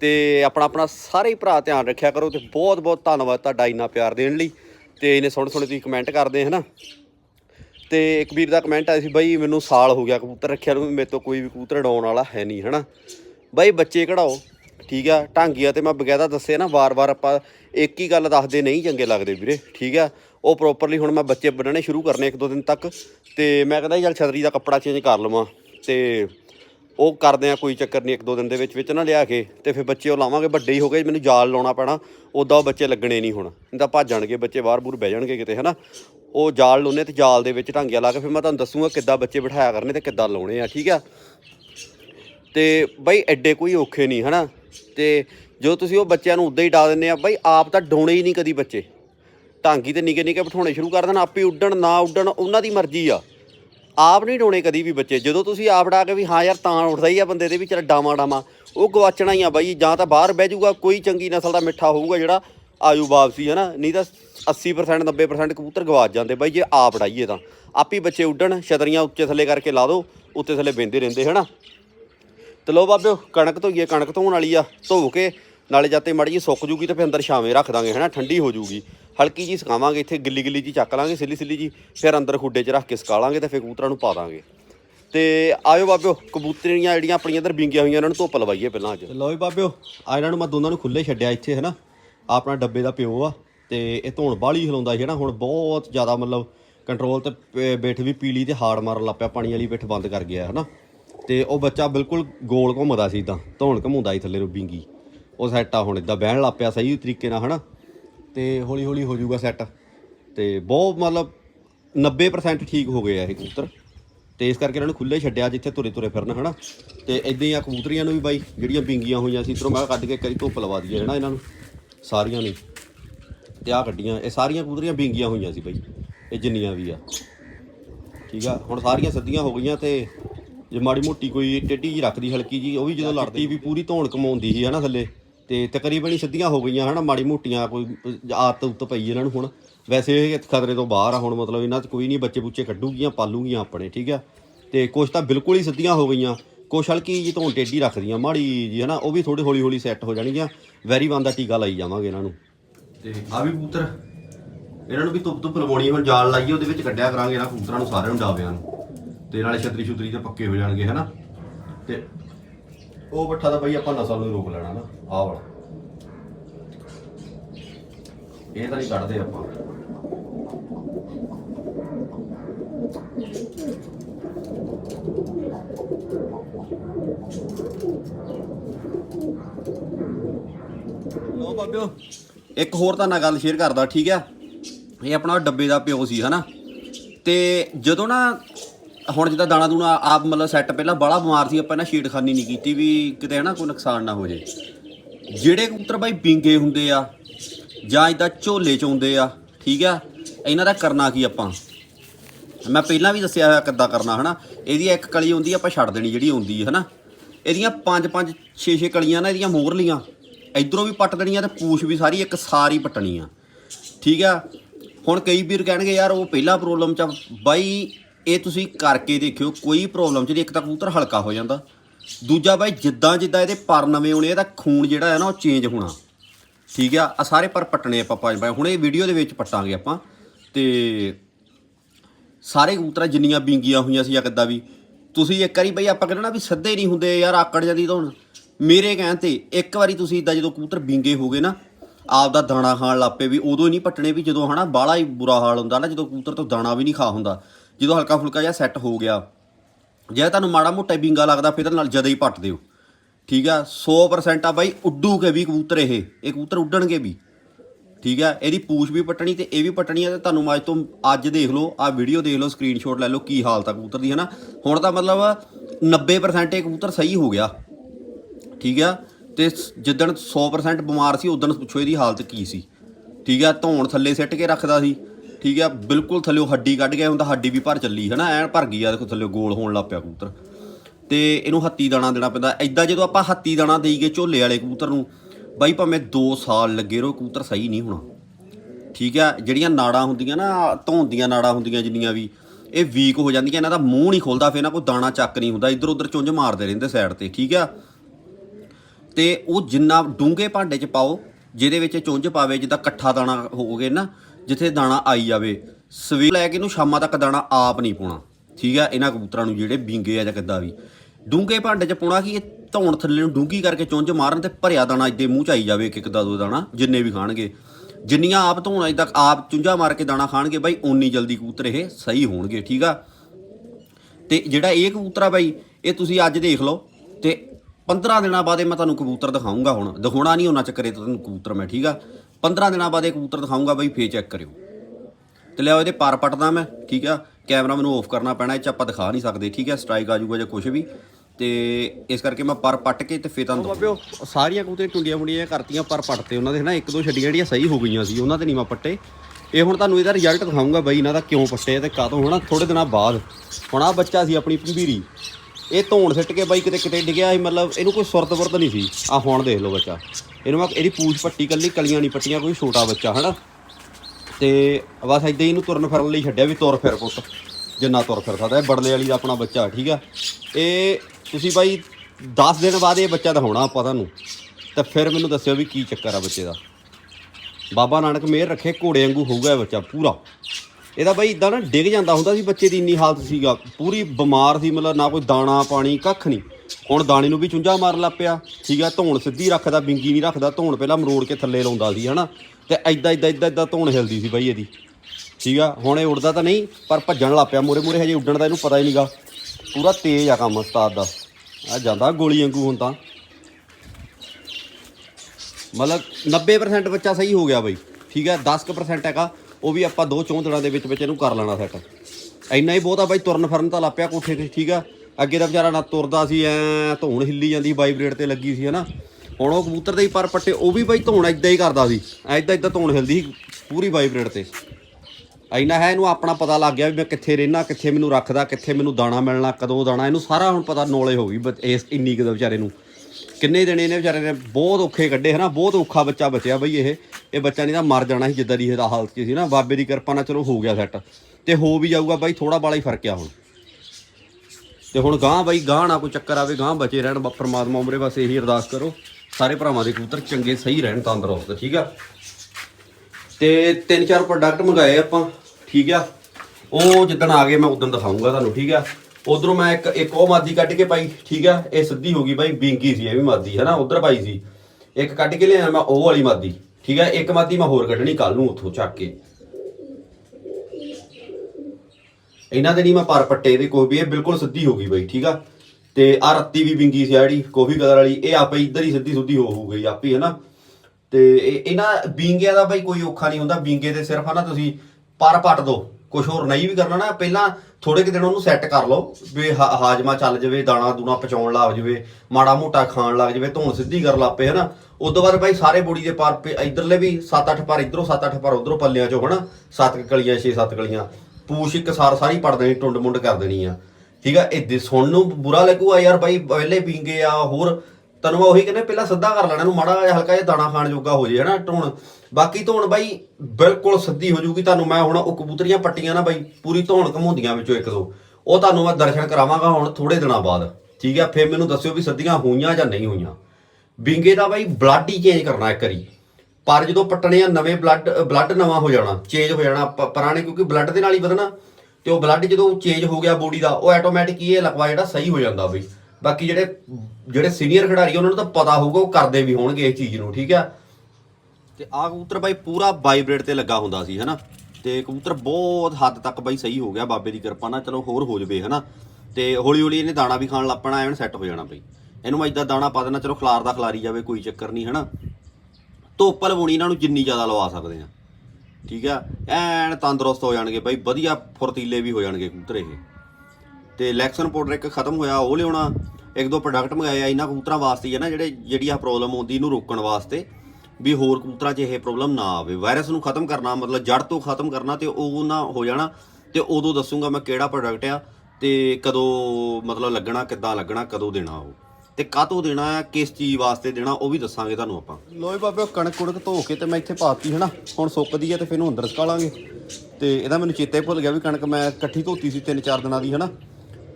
ਤੇ ਆਪਣਾ ਆਪਣਾ ਸਾਰੇ ਹੀ ਭਰਾ ਧਿਆਨ ਰੱਖਿਆ ਕਰੋ ਤੇ ਬਹੁਤ ਬਹੁਤ ਧੰਨਵਾਦ ਤੁਹਾਡਾ ਇੰਨਾ ਪਿਆਰ ਦੇਣ ਲਈ ਤੇ ਇਹਨੇ ਸੋਹਣੇ ਸੋਹਣੇ ਤੁਸੀਂ ਕਮੈਂਟ ਕਰਦੇ ਹੈ ਨਾ ਤੇ ਇੱਕ ਵੀਰ ਦਾ ਕਮੈਂਟ ਆਇਆ ਸੀ ਬਾਈ ਮੈਨੂੰ ਸਾਲ ਹੋ ਗਿਆ ਕਬੂਤਰ ਰੱਖਿਆ ਨੂੰ ਮੇਰੇ ਤੋਂ ਕੋਈ ਵੀ ਕਬੂਤਰ ਉਡਾਉਣ ਵਾਲਾ ਹੈ ਨਹੀਂ ਹਨਾ। ਬਾਈ ਬੱਚੇ ਕਢਾਓ। ਠੀਕ ਆ? ਢਾਂਗੀਆ ਤੇ ਮੈਂ ਬਕਾਇਦਾ ਦੱਸਿਆ ਨਾ, ਵਾਰ-ਵਾਰ ਆਪਾਂ ਇੱਕ ਹੀ ਗੱਲ ਦੱਸਦੇ ਨਹੀਂ ਚੰਗੇ ਲੱਗਦੇ ਵੀਰੇ, ਠੀਕ ਆ? ਉਹ ਪ੍ਰੋਪਰਲੀ ਹੁਣ ਮੈਂ ਬੱਚੇ ਬੰਨਣੇ ਸ਼ੁਰੂ ਕਰਨੇ ਇੱਕ ਦੋ ਦਿਨ ਤੱਕ, ਤੇ ਮੈਂ ਕਹਿੰਦਾ ਯਾਰ ਛਤਰੀ ਦਾ ਕੱਪੜਾ ਚੇਂਜ ਕਰ ਲਵਾਂ, ਤੇ ਉਹ ਕਰਦੇ ਆ ਕੋਈ ਚੱਕਰ ਨਹੀਂ ਇੱਕ ਦੋ ਦਿਨ ਦੇ ਵਿੱਚ ਵਿੱਚ ਨਾ ਲਿਆ ਕੇ, ਤੇ ਫਿਰ ਬੱਚੇ ਉਹ ਲਾਵਾਂਗੇ, ਵੱਡੇ ਹੀ ਹੋ ਗਏ, ਮੈਨੂੰ ਜਾਲ ਲਾਉਣਾ ਪੈਣਾ ਉਦਾਂ ਉਹ ਬੱਚੇ ਲੱਗਣੇ ਨਹੀਂ ਹੁਣ, ਨਹੀਂ ਤਾਂ ਭੱਜ ਜਾਣਗੇ ਬੱਚੇ ਬਾਹਰ ਬੂਰ ਬਹਿ ਜਾਣਗੇ ਕਿਤੇ, ਹਨਾ? ਉਹ ਜਾਲ ਲਾਉਨੇ ਤੇ ਜਾਲ ਦੇ ਵਿੱਚ ਢਾਂਗਿਆ ਲਾ ਕੇ ਫਿਰ ਮੈਂ ਤੁਹਾਨੂੰ ਦੱਸੂਗਾ ਕਿੱਦਾਂ ਬੱਚੇ ਬਿਠਾਇਆ ਕਰਨੇ ਤੇ ਕਿੱਦਾਂ ਲਾਉਣੇ ਆ, ਠੀਕ ਆ? ਤੇ ਬਈ ਐਡੇ ਕੋਈ ਔਖੇ ਨਹੀਂ, ਹਨਾ? ਤੇ ਜੋ ਤੁਸੀਂ ਉਹ ਬੱਚਿਆਂ ਨੂੰ ਉਦਾਂ ਹੀ ਡਾ ਦਿੰਦੇ ਆ, ਬਾਈ ਆਪ ਤਾਂ ਡੋਣੇ ਹੀ ਨਹੀਂ ਕਦੀ ਬੱਚੇ। ਢਾਂਗੀ ਤੇ ਨਿੱਕੇ ਨਿੱਕੇ ਬਿਠਾਉਣੇ ਸ਼ੁਰੂ ਕਰ ਦੇਣ, ਆਪੇ ਉੱਡਣ, ਨਾ ਉੱਡਣ, ਉਹਨਾਂ ਦੀ ਮਰਜ਼ੀ ਆ। ਆਪ ਨਹੀਂ ਡੋਣੇ ਕਦੀ ਵੀ ਬੱਚੇ। ਜਦੋਂ ਤੁਸੀਂ ਆਪ ਡਾ ਕੇ ਵੀ, ਹਾਂ ਯਾਰ ਤਾਂ ਉੱਠਦਾ ਹੀ ਆ ਬੰਦੇ ਦੇ ਵੀ, ਚਲ ਡਾਮਾ ਡਾਮਾ ਉਹ ਗਵਾਚਣਾ ਹੀ ਆ ਬਾਈ, ਜਾਂ ਤਾਂ ਬਾਹਰ ਬਹਿ ਜਾਊਗਾ, ਕੋਈ ਚੰਗੀ ਨਸਲ ਦਾ ਮਿੱਠਾ ਹੋਊਗਾ ਜਿਹੜਾ ਆਜੂ ਵਾਪਸੀ, ਹਨਾ? ਨਹੀਂ ਤਾਂ 80% 90% ਕਬੂਤਰ ਗਵਾਚ ਜਾਂਦੇ ਬਾਈ, ਜੇ ਆਪ ਡਾਈਏ ਤਾਂ। ਆਪੀ ਬੱਚੇ ਉੱਡਣ, ਛਤਰੀਆਂ ਉੱਚੇ ਥੱਲੇ ਕਰਕੇ ਲਾ ਦਿਓ ਉੱਤੇ ਥੱਲੇ ਬੈੰਦੇ ਰਹਿੰਦੇ, ਹਨਾ? ਤੇ ਲੋ ਬਾਬਿਓ ਕਣਕ ਧੋਈਏ, ਕਣਕ ਧੋਣ ਵਾਲੀ ਆ, ਧੋ ਕੇ ਨਾਲੇ ਜਾਤੇ ਮੜੀ ਜੀ ਸੁੱਕ ਜੂਗੀ ਤੇ ਫਿਰ ਅੰਦਰ ਛਾਵੇਂ ਰੱਖ ਦਾਂਗੇ, ਹਨਾ, ਠੰਡੀ ਹੋ ਜੂਗੀ। ਹਲਕੀ ਜੀ ਸੁਕਾਵਾਂਗੇ, ਇੱਥੇ ਗਿੱਲੀ ਗਿੱਲੀ ਜੀ ਚੱਕ ਲਾਂਗੇ, ਸਿੱਲੀ ਸਿੱਲੀ ਜੀ ਫਿਰ ਅੰਦਰ ਖੁੱਡੇ 'ਚ ਰੱਖ ਕੇ ਸੁਕਾ ਲਾਂਗੇ ਤੇ ਫਿਰ ਕਬੂਤਰਾਂ ਨੂੰ ਪਾ ਦਾਂਗੇ। ਤੇ ਆਇਓ ਬਾਬਿਓ ਕਬੂਤਰੀਆਂ ਜਿਹੜੀਆਂ ਆਪਣੀਆਂ ਅੰਦਰ ਬਿੰਗੀਆਂ ਹੋਈਆਂ, ਇਹਨਾਂ ਨੂੰ ਧੁੱਪ ਲਵਾਈਏ ਪਹਿਲਾਂ ਅੱਜ। ਲਓ ਜੀ ਬਾਬਿਓ ਆ ਇਹਨਾਂ ਨੂੰ ਮੈਂ ਦੋਨਾਂ ਨੂੰ ਖੁੱਲੇ ਛੱਡਿਆ ਇੱਥੇ, ਹਨਾ। ਆਪਣਾ ਡੱਬੇ ਦਾ ਪਿਓ ਆ, ਤੇ ਇਹ ਧੋਣ ਬਾਹਲੀ ਹਿਲਾਉਂਦਾ ਸੀ ਨਾ ਹੁਣ ਬਹੁਤ ਜ਼ਿਆਦਾ ਮਤਲਬ ਕੰਟਰੋਲ ਤੇ ਪ- ਬਿੱਠ ਵੀ ਪੀਲੀ ਤੇ ਹਾੜ ਮਾਰਨ ਲੱਗ ਪਿਆ, ਪਾਣੀ ਵਾਲੀ ਬਿੱਠ ਬੰਦ ਕਰ ਗਿਆ, ਹਨਾ। ਤੇ ਉਹ ਬੱਚਾ ਬਿਲਕੁਲ ਗੋਲ ਘੁੰਮਦਾ ਸੀ ਇਦਾਂ, ਧੌਣ ਘੁੰਮਾਉਂਦਾ ਸੀ ਥੱਲੇ ਨੂੰ ਬਿੰਗੀ ਉਹ ਸੈੱਟ ਆ ਹੁਣ ਇਦਾਂ, ਬਹਿਣ ਲੱਗ ਪਿਆ ਸਹੀ ਤਰੀਕੇ ਨਾਲ, ਹਨਾ? ਤੇ ਹੌਲੀ ਹੌਲੀ ਹੋ ਜਾਊਗਾ ਸੈੱਟ ਤੇ ਬਹੁਤ ਮਤਲਬ 90% ਠੀਕ ਹੋ ਗਏ ਆ ਇਹ ਕਬੂਤਰ। ਤੇ ਇਸ ਕਰਕੇ ਇਹਨਾਂ ਨੂੰ ਖੁੱਲੇ ਛੱਡਿਆ, ਜਿੱਥੇ ਤੁਰੇ ਤੁਰੇ ਫਿਰਨ, ਹਨਾ? ਤੇ ਇਦਾਂ ਹੀ ਆ ਕਬੂਤਰੀਆਂ ਨੂੰ ਵੀ ਬਾਈ, ਜਿਹੜੀਆਂ ਬਿੰਗੀਆਂ ਹੋਈਆਂ ਸੀ, ਇਧਰੋਂ ਮੈਂ ਕੱਢ ਕੇ ਕਰੀ ਧੁੱਪ ਲਵਾ ਦਈਏ, ਹਨਾ ਇਹਨਾਂ ਨੂੰ? ਸਾਰੀਆਂ ਨੇ। ਤੇ ਆ ਕੱਢੀਆਂ, ਇਹ ਸਾਰੀਆਂ ਕਬੂਤਰੀਆਂ ਬਿੰਗੀਆਂ ਹੋਈਆਂ ਸੀ ਬਾਈ, ਇਹ ਜਿੰਨੀਆਂ ਵੀ ਆ। ਠੀਕ ਆ, ਹੁਣ ਸਾਰੀਆਂ ਸੱਦੀਆਂ ਹੋ ਗਈਆਂ ਤੇ ਜੇ ਮਾੜੀ ਮੋਟੀ ਕੋਈ ਟੇਢੀ ਜੀ ਰੱਖਦੀ ਹਲਕੀ ਜੀ ਉਹ ਵੀ ਜਦੋਂ ਲੜਦੀ ਵੀ ਪੂਰੀ ਧੌਣ ਕਮਾਉਂਦੀ ਸੀ ਹਨਾ ਥੱਲੇ ਤੇ ਤਕਰੀਬਨ ਹੀ ਸਿੱਧੀਆਂ ਹੋ ਗਈਆਂ ਹਨਾ ਮਾੜੀ ਮੋਟੀਆਂ ਕੋਈ ਆਦਤ ਉੱਤ ਪਈ ਇਹਨਾਂ ਨੂੰ ਹੁਣ। ਵੈਸੇ ਇਹ ਖਤਰੇ ਤੋਂ ਬਾਹਰ ਆ ਹੁਣ ਮਤਲਬ ਇਹਨਾਂ 'ਚ ਕੋਈ ਨਹੀਂ ਬੱਚੇ ਬੁੱਚੇ ਕੱਢੂਗੀਆਂ ਪਾਲੂਗੀਆਂ ਆਪਣੇ ਠੀਕ ਆ। ਤੇ ਕੁਛ ਤਾਂ ਬਿਲਕੁਲ ਹੀ ਸਿੱਧੀਆਂ ਹੋ ਗਈਆਂ ਕੁਛ ਹਲਕੀ ਜੀ ਧੌਣ ਟੇਢੀ ਰੱਖਦੀਆਂ ਮਾੜੀ ਜੀ ਹਨਾ ਉਹ ਵੀ ਥੋੜੀ ਹੌਲੀ ਹੌਲੀ ਸੈੱਟ ਹੋ ਜਾਣਗੀਆਂ। ਵੈਰੀ ਵਨ ਦਾ ਟੀਕਾ ਲਾਈ ਜਾਵਾਂਗੇ ਇਹਨਾਂ ਨੂੰ। ਤੇ ਆ ਵੀ ਕਬੂਤਰ ਇਹਨਾਂ ਨੂੰ ਵੀ ਧੁੱਪ ਧੁੱਪ ਲਵਾਉਣੀ ਹੁਣ ਜਾਲ ਲਾਈਏ ਉਹਦੇ ਵਿੱਚ ਕੱਢਿਆ ਕਰਾਂਗੇ ਇਹਨਾਂ ਕਬੂਤਰਾਂ ਨੂੰ ਸਾਰਿਆਂ ਨੂੰ ਡਾਬਿਆਂ ਨੂੰ। ਤੇ ਨਾਲੇ ਛਤਰੀ ਛੁਤਰੀ ਤੇ ਪੱਕੇ ਹੋ ਜਾਣਗੇ ਹਨਾ? ਤੇ ਉਹ ਬੱਠਾ ਤਾਂ ਬਈ ਆਪਾਂ ਨਸਲ ਨੂੰ ਰੋਕ ਲੈਣਾ ਨਾ ਆਹ ਵਾਲਾ। ਇਹ ਤਾਂ ਨਹੀਂ ਕੱਢਦੇ ਆਪਾਂ। ਲੋ ਬਾਬਿਓ। ਇੱਕ ਹੋਰ ਤਾਂ ਨਾਲ ਗੱਲ ਸ਼ੇਅਰ ਕਰਦਾ ਠੀਕ ਆ? ਇਹ ਆਪਣਾ ਡੱਬੇ ਦਾ ਪਿਓ ਸੀ ਹਨਾ? ਤੇ ਜਦੋਂ ਨਾ ਹੁਣ ਜਿੱਦਾਂ ਦਾਣਾ ਦੂਣਾ ਆਪ ਮਤਲਬ ਸੈੱਟ ਪਹਿਲਾਂ ਬਾਹਲਾ ਬਿਮਾਰ ਸੀ, ਆਪਾਂ ਨਾ ਛੇੜਖਾਨੀ ਨਹੀਂ ਕੀਤੀ ਵੀ ਕਿਤੇ ਹਨਾ ਕੋਈ ਨੁਕਸਾਨ ਨਾ ਹੋ ਜੇ। ਜਿਹੜੇ ਕਬੂਤਰ ਬਾਈ ਬਿੰਗੇ ਹੁੰਦੇ ਆ, ਜਾਂ ਇਦਾਂ ਝੋਲੇ ਚ ਆਉਂਦੇ ਆ, ਠੀਕ ਆ, ਇਹਨਾਂ ਦਾ ਕਰਨਾ ਕੀ ਆਪਾਂ? ਮੈਂ ਪਹਿਲਾਂ ਵੀ ਦੱਸਿਆ ਹੋਇਆ ਕਿੱਦਾਂ ਕਰਨਾ ਹਨਾ। ਇਹਦੀ ਇੱਕ ਕਲੀ ਹੁੰਦੀ ਆਪਾਂ ਛੱਡ ਦੇਣੀ ਜਿਹੜੀ ਆਉਂਦੀ ਹੈ ਹਨਾ। ਇਹਦੀਆਂ ਪੰਜ ਪੰਜ 6-6 ਕਲੀਆਂ ਨਾ ਇਹਦੀਆਂ ਮੋਹਰਲੀਆਂ, ਇਧਰੋਂ ਵੀ ਪੱਟ ਦੇਣੀਆਂ ਤੇ ਪੂਛ ਵੀ ਸਾਰੀ ਇੱਕ ਸਾਰੀ ਪੱਟਣੀ ਆ, ਠੀਕ ਆ। ਹੁਣ ਕਈ ਵੀਰ ਕਹਿਣਗੇ, ਯਾਰ, ਉਹ ਪਹਿਲਾ ਪ੍ਰੋਬਲਮ ਚ ਬਾਈ ਇਹ ਤੁਸੀਂ ਕਰਕੇ ਦੇਖਿਓ, ਕੋਈ ਪ੍ਰੋਬਲਮ ਚ ਇੱਕ ਤਾਂ ਕਬੂਤਰ ਹਲਕਾ ਹੋ ਜਾਂਦਾ। ਦੂਜਾ ਬਾਈ, ਜਿੱਦਾਂ ਜਿੱਦਾਂ ਇਹਦੇ ਪਰ ਨਵੇਂ ਆਉਣੇ ਇਹਦਾ ਖੂਨ ਜਿਹੜਾ ਹੈ ਨਾ, ਉਹ ਚੇਂਜ ਹੋਣਾ। ਠੀਕ ਆ ਆ ਸਾਰੇ ਪਰ ਪੱਟਣੇ ਆਪਾਂ ਪੰਜ ਬਾਈ। ਹੁਣ ਇਹ ਵੀਡੀਓ ਦੇ ਵਿੱਚ ਪੱਟਾਂਗੇ ਆਪਾਂ। ਤੇ ਸਾਰੇ ਕਬੂਤਰਾਂ ਜਿੰਨੀਆਂ ਬਿੰਗੀਆਂ ਹੋਈਆਂ ਸੀ ਜਾਂ ਕਿੱਦਾਂ ਵੀ। ਤੁਸੀਂ ਇੱਕ ਵਾਰੀ ਬਈ, ਆਪਾਂ ਕਹਿੰਦੇ ਨਾ ਵੀ ਸਿੱਧੇ ਨਹੀਂ ਹੁੰਦੇ, ਯਾਰ ਆਕੜ ਜਾਂਦੀ ਤਾਂ ਹੁਣ। ਮੇਰੇ ਕਹਿਣ ਤੇ ਇੱਕ ਵਾਰੀ ਤੁਸੀਂ ਇਦਾਂ ਜਦੋਂ ਕਬੂਤਰ ਬਿੰਗੇ ਹੋ ਗਏ ਨਾ ਆਪ ਦਾ ਦਾਣਾ ਖਾਣ ਲੱਪੇ ਵੀ ਉਦੋਂ ਹੀ ਨਹੀਂ ਪੱਟਣੇ ਵੀ ਜਦੋਂ ਹਨਾ, ਬਾਹਲਾ ਹੀ ਬੁਰਾ ਹਾਲ ਹੁੰਦਾ ਨਾ, ਜਦੋਂ ਕਬੂਤਰ ਤੋਂ ਦਾਣਾ ਵੀ ਨਹੀਂ ਖਾ ਹੁੰਦਾ। ਜਦੋਂ ਹਲਕਾ ਫੁਲਕਾ ਜਿਹਾ ਸੈੱਟ ਹੋ ਗਿਆ, ਜੇ ਤੁਹਾਨੂੰ ਮਾੜਾ ਮੋਟਾ ਹੀ ਬਿੰਗਾ ਲੱਗਦਾ, ਫਿਰ ਇਹਦੇ ਨਾਲ ਜਦੇ ਹੀ ਪੱਟ ਦਿਓ ਠੀਕ ਆ? 100% ਆ ਬਾਈ ਉੱਡੂ ਕੇ ਵੀ ਕਬੂਤਰ ਇਹ। ਇਹ ਕਬੂਤਰ ਉੱਡਣਗੇ ਵੀ। ਠੀਕ ਹੈ ਇਹਦੀ ਪੂਛ ਵੀ ਪੱਟਣੀ ਤੇ ਇਹ ਵੀ ਪੱਟਣੀ ਹੈ ਤੇ ਤੁਹਾਨੂੰ ਅੱਜ ਤੋਂ, ਅੱਜ ਦੇਖ ਲਓ ਆ ਵੀਡੀਓ ਦੇਖ ਲਓ ਸਕਰੀਨਸ਼ਾਟ ਲੈ ਲਓ ਕੀ ਹਾਲਤ ਆ ਕਬੂਤਰ ਦੀ ਹੈ ਨਾ ਹੁਣ ਤਾਂ ਮਤਲਬ 90% ਇਹ ਕਬੂਤਰ ਸਹੀ ਹੋ ਗਿਆ। ਠੀਕ ਆ? ਤੇ ਜਿੱਦਣ 100% ਬਿਮਾਰ ਸੀ, ਉਦੋਂ ਪੁੱਛੋ ਇਹਦੀ ਹਾਲਤ ਕੀ ਸੀ। ਠੀਕ ਆ? ਧੌਣ ਥੱਲੇ ਸਿੱਟ ਕੇ ਰੱਖਦਾ ਸੀ। ਠੀਕ ਆ, ਬਿਲਕੁਲ ਥੱਲੇ ਹੱਡੀ ਕੱਢ ਗਿਆ ਹੁੰਦਾ, ਹੱਡੀ ਵੀ ਭਰ ਚੱਲੀ ਹੈ ਨਾ ਐਨ ਭਰ ਗਈ ਆ, ਦੇਖੋ ਥੱਲੇ ਗੋਲ ਹੋਣ ਲੱਗ ਪਿਆ ਕਬੂਤਰ। ਤੇ ਇਹਨੂੰ ਹੱਤੀ ਦਾਣਾ ਦੇਣਾ ਪੈਂਦਾ। ਐਦਾਂ ਜਦੋਂ ਆਪਾਂ ਹੱਤੀ ਦਾਣਾ ਦੇਈਏ ਝੋਲੇ ਵਾਲੇ ਕਬੂਤਰ ਨੂੰ, ਬਾਈ ਭਾਵੇਂ 2 ਸਾਲ ਲੱਗੇ ਰੋ ਕਬੂਤਰ ਸਹੀ ਨਹੀਂ ਹੋਣਾ। ਠੀਕ ਆ, ਜਿਹੜੀਆਂ ਨਾੜਾਂ ਹੁੰਦੀਆਂ ਨਾ ਧੌਣ ਦੀਆਂ ਨਾੜਾਂ ਹੁੰਦੀਆਂ ਜਿੰਨੀਆਂ ਵੀ, ਇਹ ਵੀਕ ਹੋ ਜਾਂਦੀਆਂ, ਇਹਨਾਂ ਦਾ ਮੂੰਹ ਨਹੀਂ ਖੁੱਲਦਾ, ਫਿਰ ਨਾ ਕੋਈ ਦਾਣਾ ਚੱਕ ਨਹੀਂ ਹੁੰਦਾ। ਇੱਧਰ ਉੱਧਰ ਚੁੰਝ ਮਾਰਦੇ ਰਹਿੰਦੇ ਸਾਈਡ ਤੇ, ਠੀਕ ਆ? ਤੇ ਉਹ ਜਿੰਨਾ ਡੂੰਘੇ ਭਾਂਡੇ 'ਚ ਪਾਓ, ਜਿਹਦੇ ਵਿੱਚ ਇਹ ਚੁੰਝ ਪਾਵੇ, ਜਿੱਦਾਂ ਇਕੱਠਾ ਦਾਣਾ ਹੋਵੇ ਨਾ ਜਿੱਥੇ ਦਾਣਾ ਆਈ ਜਾਵੇ। ਸਵੇਰ ਲੈ ਕੇ ਇਹਨੂੰ ਸ਼ਾਮਾਂ ਤੱਕ ਦਾਣਾ ਆਪ ਨਹੀਂ ਪਾਉਣਾ ਠੀਕ ਹੈ ਇਹਨਾਂ ਕਬੂਤਰਾਂ ਨੂੰ ਜਿਹੜੇ ਬਿੰਗੇ ਆ ਜਾਂ ਕਿੱਦਾਂ ਵੀ। ਡੂੰਘੇ ਭਾਂਡੇ 'ਚ ਪਾਉਣਾ ਕਿ, ਇਹ ਧੌਣ ਥੱਲੇ ਨੂੰ ਡੂੰਗੀ ਕਰਕੇ ਚੁੰਝ ਮਾਰਨ ਤੇ ਭਰਿਆ ਦਾਣਾ ਇੱਦੇ ਮੂੰਹ 'ਚ ਆਈ ਜਾਵੇ, ਇੱਕ ਇੱਕ ਦਾ ਦੋ ਦਾਣਾ ਜਿੰਨੇ ਵੀ ਖਾਣਗੇ। ਜਿੰਨੀਆਂ ਆਪ ਧੌਣ ਅਜੇ ਤੱਕ ਆਪ ਚੁੰਝਾ ਮਾਰ ਕੇ ਦਾਣਾ ਖਾਣਗੇ ਬਾਈ, ਓਨੀ ਜਲਦੀ ਕਬੂਤਰ ਇਹ ਸਹੀ ਹੋਣਗੇ, ਠੀਕ ਆ। ਤੇ ਜਿਹੜਾ ਇਹ ਕਬੂਤਰ ਆ ਬਾਈ, ਇਹ ਤੁਸੀਂ ਅੱਜ ਦੇਖ ਲਓ ਤੇ 15 ਦਿਨਾਂ ਬਾਅਦ ਇਹ ਮੈਂ ਤੁਹਾਨੂੰ ਕਬੂਤਰ ਦਿਖਾਉਂਗਾ ਹੁਣ। ਦਿਖਾਉਣਾ ਨਹੀਂ ਉਹਨਾਂ ਚੱਕਰੇ ਤੁਹਾਨੂੰ ਕਬੂਤਰ ਮੈਂ, ਠੀਕ ਆ। 15 ਦਿਨਾਂ ਬਾਅਦ ਇਹ ਕਬੂਤਰ ਦਿਖਾਉਂਗਾ ਬਈ, ਫੇਰ ਚੈੱਕ ਕਰਿਓ। ਤੇ ਲਿਆਓ ਇਹਦੇ ਪਰ ਪੱਟਦਾ ਮੈਂ, ਠੀਕ ਆ? ਕੈਮਰਾ ਮੈਨੂੰ ਆਫ ਕਰਨਾ ਪੈਣਾ, ਇਹ ਚ ਆਪਾਂ ਦਿਖਾ ਨਹੀਂ ਸਕਦੇ, ਠੀਕ ਆ? ਸਟ੍ਰਾਈਕ ਆ ਜਾਊਗਾ ਜਾਂ ਕੁਝ ਵੀ। ਤੇ ਇਸ ਕਰਕੇ ਮੈਂ ਪਰ ਪੱਟ ਕੇ ਤੇ ਫੇਰ ਤੁਹਾਨੂੰ ਬਾਬਿਓ ਸਾਰੀਆਂ ਕਬੂਤਰ ਟੁੰਡੀਆਂ ਮੁੰਡੀਆਂ ਕਰਤੀਆਂ ਪਰ ਪੱਟਤੇ ਉਹਨਾਂ ਦੇ ਹਨਾ, ਇੱਕ ਦੋ ਛੱਡੀਆਂ ਜਿਹੜੀਆਂ ਸਹੀ ਹੋ ਗਈਆਂ ਸੀ, ਉਹਨਾਂ ਤੇ ਨਹੀਂ ਮੈਂ ਪੱਟੇ। ਇਹ ਹੁਣ ਤੁਹਾਨੂੰ ਇਹਦਾ ਰਿਜ਼ਲਟ ਦਿਖਾਉਂਗਾ ਬਈ, ਇਹਨਾਂ ਦਾ ਕਿਉਂ ਪੱਟੇ ਤੇ ਕਾਹਤੋਂ, ਹਨਾ ਥੋੜੇ ਦਿਨਾਂ ਬਾਅਦ। ਹੁਣ ਆ ਬੱਚਾ ਸੀ ਆਪਣੀ ਭੰਬੀਰੀ। ਇਹ ਧੌਣ ਸਿੱਟ ਕੇ ਬਾਈ ਕਿਤੇ ਕਿਤੇ ਡਿੱਗਿਆ ਸੀ, ਮਤਲਬ ਇਹਨੂੰ ਕੋਈ ਸੁਰਤ ਵਰਤ ਨਹੀਂ ਸੀ। ਆ ਹੁਣ ਦੇਖ ਲਓ ਬੱਚਾ। ਇਹਨੂੰ ਮੈਂ ਇਹਦੀ ਪੂਛ ਪੱਟੀ ਕੱਲੀ, ਕਲੀਆਂ ਨਹੀਂ ਪੱਟੀਆਂ, ਕੋਈ ਛੋਟਾ ਬੱਚਾ, ਹਨਾ? ਤੇ ਬਸ ਏਦਾਂ ਹੀ ਇਹਨੂੰ ਤੁਰਨ ਫਿਰਨ ਲਈ ਛੱਡਿਆ ਵੀ ਤੁਰ ਫਿਰ ਪੁੱਤ, ਜਿੰਨਾ ਤੁਰ ਫਿਰ ਸਕਦਾ। ਇਹ ਬੜਲੇ ਵਾਲੀ ਦਾ ਆਪਣਾ ਬੱਚਾ, ਠੀਕ ਆ? ਇਹ ਤੁਸੀਂ ਬਾਈ 10 ਦਿਨ ਬਾਅਦ ਇਹ ਬੱਚਾ ਦਿਖਾਉਣਾ ਆਪਾਂ ਤੁਹਾਨੂੰ। ਤਾਂ ਫਿਰ ਮੈਨੂੰ ਦੱਸਿਓ ਵੀ ਕੀ ਚੱਕਰ ਆ ਬੱਚੇ ਦਾ। ਬਾਬਾ ਨਾਨਕ ਮਿਹਰ ਰੱਖੇ, ਘੋੜੇ ਵਾਂਗੂ ਹੋਊਗਾ ਇਹ ਬੱਚਾ ਪੂਰਾ। ਇਹਦਾ ਬਾਈ ਇਦਾਂ ਨਾ ਡਿੱਗ ਜਾਂਦਾ ਹੁੰਦਾ ਸੀ, ਬੱਚੇ ਦੀ ਇੰਨੀ ਹਾਲਤ ਸੀਗਾ। ਪੂਰੀ ਬਿਮਾਰ ਸੀ, ਮਤਲਬ ਨਾ ਕੋਈ ਦਾਣਾ, ਪਾਣੀ, ਕੱਖ ਨਹੀਂ। ਹੁਣ ਦਾਣੇ ਨੂੰ ਵੀ ਚੁੰਝਾ ਮਾਰਨ ਲੱਗ ਪਿਆ। ਠੀਕ ਆ, ਧੌਣ ਸਿੱਧੀ ਰੱਖਦਾ, ਬਿੰਗੀ ਨਹੀਂ ਰੱਖਦਾ, ਧੌਣ ਪਹਿਲਾਂ ਮਰੋੜ ਕੇ ਥੱਲੇ ਲਾਉਂਦਾ ਸੀ, ਹਨਾ? ਤੇ ਐਦਾਂ ਐਦਾਂ ਐਦਾਂ ਐਦਾਂ ਧੌਣ ਹਿਲਦੀ ਸੀ ਬਾਈ ਇਹਦੀ। ਠੀਕ ਆ, ਹੁਣ ਇਹ ਉੱਡਦਾ ਤਾਂ ਨਹੀਂ, ਪਰ ਭੱਜਣ ਲੱਗ ਪਿਆ ਮੂਰੇ ਮੂਰੇ ਹਜੇ ਉੱਡਣ ਦਾ ਇਹਨੂੰ ਪਤਾ ਹੀ ਨਹੀਂਗਾ ਪੂਰਾ ਤੇਜ਼ ਆ ਕੰਮ ਉਸਤਾਦ ਦਾ। ਆ ਜਾਂਦਾ ਗੋਲੀ ਵਾਂਗੂ ਹੁਣ ਤਾਂ। ਮਤਲਬ 90% ਬੱਚਾ ਸਹੀ ਹੋ ਗਿਆ ਬਾਈ। ਠੀਕ ਹੈ 10% ਹੈਗਾ, ਉਹ ਵੀ ਆਪਾਂ ਦੋ ਚੌਂ ਦਿਨਾਂ ਦੇ ਵਿੱਚ ਵਿੱਚ ਇਹਨੂੰ ਕਰ ਲੈਣਾ ਸੈੱਟ ਇੰਨਾ ਹੀ ਬਹੁਤ ਆ ਬਾਈ, ਤੁਰਨ ਫਿਰਨ ਤਾਂ ਲੱਪਿਆ ਕੋਠੇ ਤੇ, ਠੀਕ ਆ? ਅੱਗੇ ਤਾਂ ਵਿਚਾਰਾ ਨਾ ਤੁਰਦਾ ਸੀ, ਐ ਧੌਣ ਹਿੱਲੀ ਜਾਂਦੀ ਵਾਈਬ੍ਰੇਟ ਤੇ ਲੱਗੀ ਸੀ, ਹਨਾ। ਹੁਣ ਉਹ ਕਬੂਤਰ ਦੇ ਹੀ ਪਰ ਪੱਟੇ, ਉਹ ਵੀ ਬਾਈ ਧੌਣ ਇਦਾਂ ਹੀ ਕਰਦਾ ਸੀ। ਐਦਾਂ ਇਦਾਂ ਧੌਣ ਹਿਲਦੀ ਸੀ, ਪੂਰੀ ਵਾਈਬ੍ਰੇਟ ਤੇ। ਇੰਨਾ ਹੈ, ਇਹਨੂੰ ਆਪਣਾ ਪਤਾ ਲੱਗ ਗਿਆ ਵੀ ਮੈਂ ਕਿੱਥੇ ਰਹਿਣਾ ਕਿੱਥੇ ਮੈਨੂੰ ਰੱਖਦਾ, ਕਿੱਥੇ ਮੈਨੂੰ ਦਾਣਾ ਮਿਲਣਾ, ਕਦੋਂ ਦਾਣਾ, ਇਹਨੂੰ ਸਾਰਾ ਹੁਣ ਪਤਾ ਨੌਲੇਜ ਹੋ ਗਈ ਬ- ਇਸ ਇੰਨੀ ਕੁ ਵਿਚਾਰੇ ਨੂੰ। ਕਿੰਨੇ ਦਿਨ ਇਹਨੇ ਵਿਚਾਰੇ ਨੇ ਬਹੁਤ ਔਖੇ ਕੱਢੇ, ਹਨਾ, ਬਹੁਤ ਔਖਾ ਬੱਚਾ ਬਚਿਆ ਬਈ ਇਹ। ਇਹ ਬੱਚਾ ਨਹੀਂ ਤਾਂ ਮਰ ਜਾਣਾ ਸੀ ਜਿੱਦਾਂ ਦੀ ਇਹਦਾ ਹਾਲਤ 'ਚ ਸੀ ਨਾ, ਬਾਬੇ ਦੀ ਕਿਰਪਾ ਨਾਲ ਚਲੋ ਹੋ ਗਿਆ ਸੈੱਟ ਤੇ ਹੋ ਵੀ ਜਾਊਗਾ ਬਾਈ ਥੋੜਾ ਬਾਲਾ ਹੀ ਫ਼ਰਕ ਆ ਹੁਣ। ਤੇ ਹੁਣ ਗਾਂ ਬਾਈ ਗਾਂ ਨਾ ਕੋਈ ਚੱਕਰ ਆਵੇ ਗਾਂ ਬਚੇ ਰਹਿਣ ਪਰਮਾਤਮਾ ਉਮਰੇ ਬਸ ਇਹੀ ਅਰਦਾਸ ਕਰੋ। ਸਾਰੇ ਭਰਾਵਾਂ ਦੇ ਕਬੂਤਰ ਚੰਗੇ, ਸਹੀ ਰਹਿਣ, ਤੰਦਰੁਸਤ, ਠੀਕ ਆ? ਤੇ ਤਿੰਨ ਚਾਰ ਪ੍ਰੋਡਕਟ ਮੰਗਾਏ ਆਪਾਂ, ਠੀਕ ਆ? ਉਹ ਜਿੱਦਣ ਆ ਗਏ, ਮੈਂ ਉਦੋਂ ਦਿਖਾਉਂਗਾ ਤੁਹਾਨੂੰ, ਠੀਕ ਆ? ਉਧਰੋਂ ਮੈਂ ਇੱਕ ਇੱਕ ਉਹ ਮਾਦੀ ਕੱਢ ਕੇ ਪਾਈ, ਠੀਕ ਆ? ਇਹ ਸਿੱਧੀ ਹੋ ਗਈ ਬਾਈ ਬਿੰਗੀ ਸੀ, ਇਹ ਵੀ ਮਾਦੀ ਹੈ ਨਾ ਉਧਰ ਪਾਈ ਸੀ। ਇੱਕ ਕੱਢ ਕੇ ਲਿਆ ਮੈਂ, ਉਹ ਵਾਲੀ ਮਾਦੀ, ਠੀਕ ਆ? ਇੱਕ ਮਾਦੀ ਮੈਂ ਹੋਰ ਕੱਢਣੀ ਕੱਲ ਨੂੰ ਉੱਥੋਂ ਚੱਕ ਕੇ। ਇਹਨਾਂ ਦੇ ਨਹੀਂ ਮੈਂ ਪਰ ਪੱਟੇ, ਇਹਦੇ ਕੋਈ ਵੀ, ਇਹ ਬਿਲਕੁਲ ਸਿੱਧੀ ਹੋ ਗਈ ਬਈ, ਠੀਕ ਆ? ਤੇ ਆ ਰੱਤੀ ਵੀ ਬਿੰਗੀ ਸੀ ਆ ਜਿਹੜੀ ਕੋਫੀ ਕਲਰ ਵਾਲੀ, ਇਹ ਆਪੇ ਇੱਧਰ ਹੀ ਸਿੱਧੀ ਸੁੱਧੀ ਹੋ ਹੋ ਗਈ ਆਪੇ ਹੈ ਨਾ ਤੇ ਇਹਨਾਂ ਬਿੰਗਿਆਂ ਦਾ ਬਈ ਕੋਈ ਔਖਾ ਨਹੀਂ ਹੁੰਦਾ ਬਿੰਗੇ ਤੇ ਸਿਰਫ ਆ ਨਾ ਤੁਸੀਂ ਪਰ ਪੱਟ ਦੋ ਕੁਝ ਹੋਰ ਨਹੀਂ ਵੀ ਕਰਨਾ ਨਾ, ਪਹਿਲਾਂ ਥੋੜੇ ਕਿ ਦਿਨ ਉਹਨੂੰ ਸੈੱਟ ਕਰ ਲਓ, ਵੀ ਹਾ- ਹਾਜਮਾ ਚੱਲ ਜਾਵੇ, ਦਾਣਾ ਦੂਣਾ ਪਚਾਉਣ ਲੱਗ ਜਾਵੇ, ਮਾੜਾ ਮੋਟਾ ਖਾਣ ਲੱਗ ਜਾਵੇ, ਧੋਣ ਸਿੱਧੀ ਕਰ ਲੱਪੇ ਹਨਾ? ਉਦੋਂ ਬਾਅਦ ਬਾਈ ਸਾਰੇ ਬੋਡੀ ਦੇ ਪਰ ਪੇ- ਇੱਧਰਲੇ ਵੀ 7-8 ਪਰ, ਇਧਰੋਂ 7-8 ਪਰ, ਉਧਰੋਂ ਪੱਲਿਆਂ ਚੋਂ, ਹਨਾ? 7 ਕਲੀਆਂ 6-7 ਕਲੀਆਂ। ਪੂਛ ਇੱਕ ਸਾਰ ਸਾਰੀ ਪੜ ਦੇਣੀ, ਟੁੰਡ ਮੁੰਡ ਕਰ ਦੇਣੀ ਆ। ਠੀਕ ਆ? ਇਹ ਸੁਣ ਨੂੰ ਬੁਰਾ ਲੱਗੂਗਾ ਯਾਰ ਬਾਈ ਪਹਿਲੇ ਪੀਂਗੇ ਆ, ਹੋਰ ਤੈਨੂੰ ਮੈਂ ਉਹੀ ਕਹਿੰਦਾ, ਪਹਿਲਾਂ ਸਿੱਧਾ ਕਰ ਲੈਣਾ, ਇਹਨੂੰ ਮਾੜਾ ਜਿਹਾ ਹਲਕਾ ਜਿਹਾ ਦਾਣਾ ਖਾਣ ਜੋਗਾ ਹੋ ਜੇ, ਹਨਾ ਢੋਣ ਬਾਕੀ ਧੋਣ ਬਾਈ, ਬਿਲਕੁਲ ਸਿੱਧੀ ਹੋ ਜੂਗੀ ਤੁਹਾਨੂੰ। ਮੈਂ ਹੁਣ ਉਹ ਕਬੂਤਰੀਆਂ ਪੱਟੀਆਂ ਨਾ ਬਾਈ, ਪੂਰੀ ਧੋਣ ਘਮੋਂਦੀਆਂ ਵਿੱਚੋਂ ਇੱਕ ਦੋ। ਉਹ ਤੁਹਾਨੂੰ ਮੈਂ ਦਰਸ਼ਨ ਕਰਾਵਾਂਗਾ ਹੁਣ ਥੋੜੇ ਦਿਨਾਂ ਬਾਅਦ। ਠੀਕ ਆ? ਫਿਰ ਮੈਨੂੰ ਦੱਸਿਓ ਵੀ ਸੱਦੀਆਂ ਹੋਈਆਂ ਜਾਂ ਨਹੀਂ ਹੋਈਆਂ। ਬਿੰਗੇ ਦਾ ਬਾਈ ਬਲੱਡ ਹੀ ਚੇਂਜ ਕਰਨਾ ਇੱਕ ਵਾਰੀ। ਪਰ ਜਦੋਂ ਪੱਟਣੇ ਆ, ਨਵੇਂ ਬਲੱਡ ਬਲੱਡ ਨਵਾਂ ਹੋ ਜਾਣਾ ਚੇਂਜ ਹੋ ਜਾਣਾ ਪੁਰਾਣੇ ਕਿਉਂਕਿ ਬਲੱਡ ਦੇ ਨਾਲ ਹੀ ਵਧਣਾ, ਤੇ ਉਹ ਬਲੱਡ ਜਦੋਂ ਚੇਂਜ ਹੋ ਗਿਆ ਬੋਡੀ ਦਾ, ਉਹ ਆਟੋਮੈਟਿਕ ਹੀ ਇਹ ਲਕਵਾ ਜਿਹੜਾ ਸਹੀ ਹੋ ਜਾਂਦਾ ਬਈ। ਬਾਕੀ ਜਿਹੜੇ ਜਿਹੜੇ ਸੀਨੀਅਰ ਖਿਡਾਰੀ ਉਹਨਾਂ ਨੂੰ ਤਾਂ ਪਤਾ ਹੋਊਗਾ, ਉਹ ਕਰਦੇ ਵੀ ਹੋਣਗੇ ਇਸ ਚੀਜ਼ ਨੂੰ, ਠੀਕ ਆ? ਤੇ ਆ ਕਬੂਤਰ ਬਾਈ ਪੂਰਾ ਵਾਈਬ੍ਰੇਟ ਤੇ ਲੱਗਾ ਹੁੰਦਾ ਸੀ, ਹਨਾ? ਤੇ ਕਬੂਤਰ ਬਹੁਤ ਹੱਦ ਤੱਕ ਬਾਈ ਸਹੀ ਹੋ ਗਿਆ, ਬਾਬੇ ਦੀ ਕਿਰਪਾ ਨਾਲ, ਚਲੋ ਹੋਰ ਹੋ ਜਵੇ, ਹਨਾ? ਤੇ ਹੌਲੀ ਹੌਲੀ ਇਹਨੇ ਦਾਣਾ ਵੀ ਖਾਣ ਲੱਪਣਾ ਐਨ ਸੈੱਟ ਹੋ ਜਾਣਾ ਬਈ। ਇਹਨੂੰ ਮੈਂ ਇਦਾਂ ਦਾਣਾ ਪਾ ਦੇਣਾ, ਚਲੋ ਖਲਾਰ ਦਾ ਖਲਾਰੀ ਜਾਵੇ, ਕੋਈ ਚੱਕਰ ਨਹੀਂ, ਹਨਾ? ਧੁੱਪ ਲਵਾਉਣੀ, ਇਹਨਾਂ ਨੂੰ ਜਿੰਨੀ ਜ਼ਿਆਦਾ ਲਵਾ ਸਕਦੇ ਆ। ਠੀਕ ਆ? ਐਨ ਤੰਦਰੁਸਤ ਹੋ ਜਾਣਗੇ ਬਾਈ, ਵਧੀਆ ਫੁਰਤੀਲੇ ਵੀ ਹੋ ਜਾਣਗੇ ਕਬੂਤਰ ਇਹ। ਤੇ ਲੈਕਸਨ ਪਾਊਡਰ ਇੱਕ ਖਤਮ ਹੋਇਆ, ਉਹ ਲਿਆਉਣਾ। ਇੱਕ ਦੋ ਪ੍ਰੋਡਕਟ ਮੰਗਾਏ ਆ, ਇਹਨਾਂ ਕਬੂਤਰਾਂ ਵਾਸਤੇ ਹੀ ਹੈ ਨਾ, ਜਿਹੜੇ, ਜਿਹੜੀ ਆ ਪ੍ਰੋਬਲਮ ਆਉਂਦੀ ਇਹਨੂੰ ਰੋਕਣ ਵਾਸਤੇ, ਵੀ ਹੋਰ ਕਬੂਤਰਾਂ 'ਚ ਇਹ ਪ੍ਰੋਬਲਮ ਨਾ ਆਵੇ। ਵਾਇਰਸ ਨੂੰ ਖਤਮ ਕਰਨਾ, ਮਤਲਬ ਜੜ ਤੋਂ ਖਤਮ ਕਰਨਾ ਤੇ ਉਹ ਨਾ ਹੋ ਜਾਣਾ। ਤੇ ਉਦੋਂ ਦੱਸੂਗਾ ਮੈਂ ਕਿਹੜਾ ਪ੍ਰੋਡਕਟ ਆ ਤੇ ਕਦੋਂ ਮਤਲਬ ਲੱਗਣਾ, ਕਿੱਦਾਂ ਲੱਗਣਾ, ਕਦੋਂ ਦੇਣਾ ਉਹ। ਤੇ ਕਾਹਤੋਂ ਦੇਣਾ ਆ ਕਿਸ ਚੀਜ਼ ਵਾਸਤੇ ਦੇਣਾ, ਉਹ ਵੀ ਦੱਸਾਂਗੇ ਤੁਹਾਨੂੰ ਆਪਾਂ। ਲੋਏ ਬਾਬੇ, ਉਹ ਕਣਕ ਕੁੜਕ ਧੋ ਕੇ ਤੇ ਮੈਂ ਇੱਥੇ ਪਾਤੀ ਹਨਾ ਹੁਣ ਸੁੱਕਦੀ ਹੈ ਤੇ ਫਿਰ ਇਹਨੂੰ ਅੰਦਰ ਸੁਕਾ ਲਾਂਗੇ। ਤੇ ਇਹਦਾ ਮੈਨੂੰ ਚੇਤੇ ਭੁੱਲ ਗਿਆ ਵੀ ਕਣਕ ਮੈਂ ਇਕੱਠੀ ਧੋਤੀ ਸੀ ਤਿੰਨ ਚਾਰ ਦਿਨਾਂ ਦੀ ਹਨਾ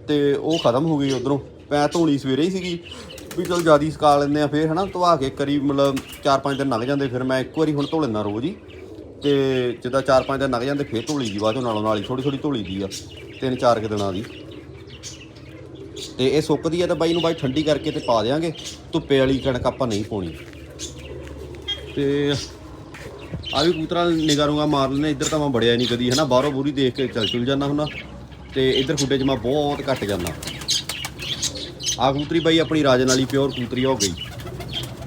ਤੇ ਉਹ ਖਤਮ ਹੋ ਗਈ ਉਧਰੋਂ। ਪੈ ਧੋਣੀ ਸਵੇਰੇ ਹੀ ਸੀਗੀ, ਵੀ ਚਲ ਜਿਆਦੀ ਸੁਕਾ ਲੈਂਦੇ ਆ ਫਿਰ ਹਨਾ ਧਵਾ ਕੇ ਕਰੀ ਮਤਲਬ 4-5 ਦਿਨ ਲੰਘ ਜਾਂਦੇ, ਫਿਰ ਮੈਂ ਇੱਕ ਵਾਰੀ ਹੁਣ ਧੋ ਲੈਂਦਾ ਰੋਜ਼ ਹੀ। ਤੇ ਜਿੱਦਾਂ 4-5 ਦਿਨ ਲੰਘ ਜਾਂਦੇ, ਫਿਰ ਧੋਲੀ ਲਈ ਦੀ ਬਾਅਦ ਚੋਂ ਨਾਲੋਂ ਨਾਲ ਹੀ ਥੋੜੀ ਥੋੜੀ ਧੋਲੀ ਦੀ ਆ, ਤਿੰਨ ਚਾਰ ਕੁ ਦਿਨਾਂ ਦੀ। ਤੇ ਇਹ ਸੁੱਕਦੀ ਆ ਤਾਂ ਬਾਈ ਨੂੰ ਬਾਈ ਠੰਡੀ ਕਰਕੇ ਤੇ ਪਾ ਦੇਾਂਗੇ ਧੁੱਪੇ ਵਾਲੀ ਕਣਕ ਆਪਾਂ ਨਹੀਂ ਪਾਉਣੀ। ਤੇ ਆ ਵੀ ਕੂਤਰਾ ਨਿਗਾਰੂਗਾ ਮਾਰ ਲੈਨੇ ਇੱਧਰ ਤਾਂ ਮੈਂ ਬੜਿਆ ਨਹੀਂ ਕਦੀ, ਹਨਾ? ਬਾਹਰੋਂ ਬੂਰੀ ਦੇਖ ਕੇ ਚੱਲ ਚੁਲ ਜਾਂਦਾ ਹੁੰਦਾ। ਤੇ ਇੱਧਰ ਖੁੱਡੇ 'ਚ ਮੈਂ ਬਹੁਤ ਘੱਟ ਜਾਂਦਾ। ਆ ਕਬੂਤਰੀ ਬਾਈ ਆਪਣੀ ਰਾਜਨ ਵਾਲੀ ਪਿਓਰ ਕੂਤਰੀ ਹੋ ਗਈ।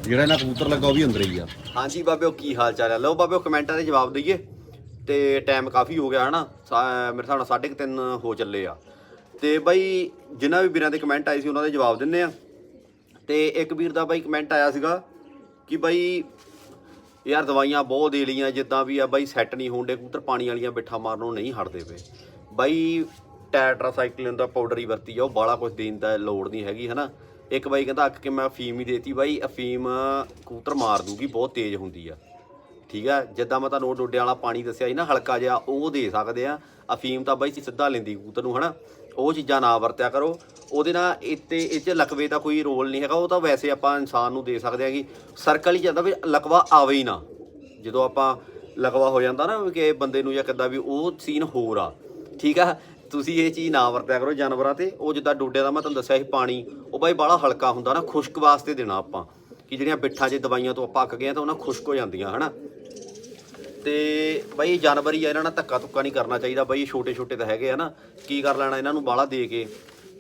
ਜਿਹੜਾ ਇਹਨਾਂ ਕਬੂਤਰ ਲੱਗਾ ਉਹ ਵੀ ਅੰਦਰ ਹੀ ਆ। ਹਾਂਜੀ ਬਾਬਿਓ ਕੀ ਹਾਲ ਚਾਲ ਹੈ ਲਓ ਬਾਬਿਓ ਕਮੈਂਟਾਂ ਦੇ ਜਵਾਬ ਦਈਏ। ਤੇ ਟਾਈਮ ਕਾਫੀ ਹੋ ਗਿਆ, ਹਨਾ? ਸਾ- ਮੇਰੇ ਹਿਸਾਬ ਨਾਲ 3:30 ਹੋ ਚੱਲੇ ਆ। ਤੇ ਬਾਈ ਜਿਨ੍ਹਾਂ ਵੀ ਵੀਰਾਂ ਦੇ ਕਮੈਂਟ ਆਏ ਸੀ ਉਹਨਾਂ ਦੇ ਜਵਾਬ ਦਿੰਨੇ ਆ। ਤੇ ਇੱਕ ਵੀਰ ਦਾ ਬਾਈ ਕਮੈਂਟ ਆਇਆ ਸੀਗਾ ਕਿ ਬਾਈ ਯਾਰ ਦਵਾਈਆਂ ਬਹੁਤ ਦੇ ਲਈਆਂ, ਜਿੱਦਾਂ ਵੀ ਆ ਬਾਈ ਸੈੱਟ ਨਹੀਂ ਹੋਣਦੇ ਕਬੂਤਰ ਪਾਣੀ ਵਾਲੀਆਂ ਬਿੱਠਾ ਮਾਰਨੋਂ ਨਹੀਂ ਹਟਦੇ ਪਏ। ਬਾਈ ਟੈਟਰਾਸਾਈਕਲਿਨ ਦਾ ਪਾਊਡਰ ਹੀ ਵਰਤੀ ਆ, ਉਹ ਬਾਲਾ ਕੁਝ ਦੇਣ ਦਾ ਲੋੜ ਨਹੀਂ ਹੈਗੀ, ਹਨਾ? ਇੱਕ ਬਾਈ ਕਹਿੰਦਾ ਅੱਕ ਕੇ ਮੈਂ ਅਫੀਮ ਹੀ ਦੇਤੀ ਬਾਈ, ਅਫੀਮ ਕਬੂਤਰ ਮਾਰ ਦੂਗੀ, ਬਹੁਤ ਤੇਜ਼ ਹੁੰਦੀ ਆ। ਠੀਕ ਆ? ਜਿੱਦਾਂ ਮੈਂ ਤੁਹਾਨੂੰ ਉਹ ਡੋਡੇ ਵਾਲਾ ਪਾਣੀ ਦੱਸਿਆ ਸੀ ਨਾ, ਹਲਕਾ ਜਿਹਾ, ਉਹ ਦੇ ਸਕਦੇ ਆ। ਅਫੀਮ ਤਾਂ ਬਾਈ ਸਿੱਧਾ ਲੈਂਦੀ ਕਬੂਤਰ ਨੂੰ, ਹਨਾ? ਉਹ ਚੀਜ਼ਾਂ ਨਾ ਵਰਤਿਆ ਕਰੋ। ਉਹਦੇ ਨਾਲ ਇੱਥੇ, ਇਹ ਚ ਲਕਵੇ ਦਾ ਕੋਈ ਰੋਲ ਨਹੀਂ ਹੈਗਾ। ਉਹ ਤਾਂ ਵੈਸੇ ਆਪਾਂ ਇਨਸਾਨ ਨੂੰ ਦੇ ਸਕਦੇ ਆ ਕਿ ਸਰਕਲ ਹੀ ਜਾਂਦਾ ਵੀ ਲਕਵਾ ਆਵੇ ਹੀ ਨਾ। ਜਦੋਂ ਆਪਾਂ ਲਕਵਾ ਹੋ ਜਾਂਦਾ ਨਾ ਕਿ ਬੰਦੇ ਨੂੰ ਜਾਂ ਕਿੱਦਾਂ ਵੀ, ਉਹ ਸੀਨ ਹੋਰ ਆ। ਠੀਕ ਆ? ਤੁਸੀਂ ਇਹ ਚੀਜ਼ ਨਾ ਵਰਤਿਆ ਕਰੋ ਜਾਨਵਰਾਂ ਤੇ। ਉਹ ਜਿੱਦਾਂ ਡੋਡਿਆਂ ਦਾ ਮੈਂ ਤੁਹਾਨੂੰ ਦੱਸਿਆ ਸੀ ਪਾਣੀ। ਉਹ ਬਾਈ ਬਾਹਲਾ ਹਲਕਾ ਹੁੰਦਾ ਨਾ, ਖੁਸ਼ਕ ਵਾਸਤੇ ਦੇਣਾ ਆਪਾਂ। ਕਿ ਜਿਹੜੀਆਂ ਬਿੱਠਾਂ 'ਚ ਦਵਾਈਆਂ ਤੋਂ ਆਪਾਂ ਅੱਕ ਗਏ ਆ ਤਾਂ ਉਹਨਾਂ ਖੁਸ਼ਕ ਹੋ ਜਾਂਦੀਆਂ, ਹਨਾ? ਤੇ ਬਈ ਜਾਨਵਰ ਹੀ ਆ, ਇਹਨਾਂ ਨਾਲ ਧੱਕਾ ਧੁੱਕਾ ਨਹੀਂ ਕਰਨਾ ਚਾਹੀਦਾ। ਬਈ ਛੋਟੇ ਛੋਟੇ ਤਾਂ ਹੈਗੇ ਆ ਨਾ, ਕੀ ਕਰ ਲੈਣਾ ਇਹਨਾਂ ਨੂੰ ਬਾਹਲਾ ਦੇ ਕੇ।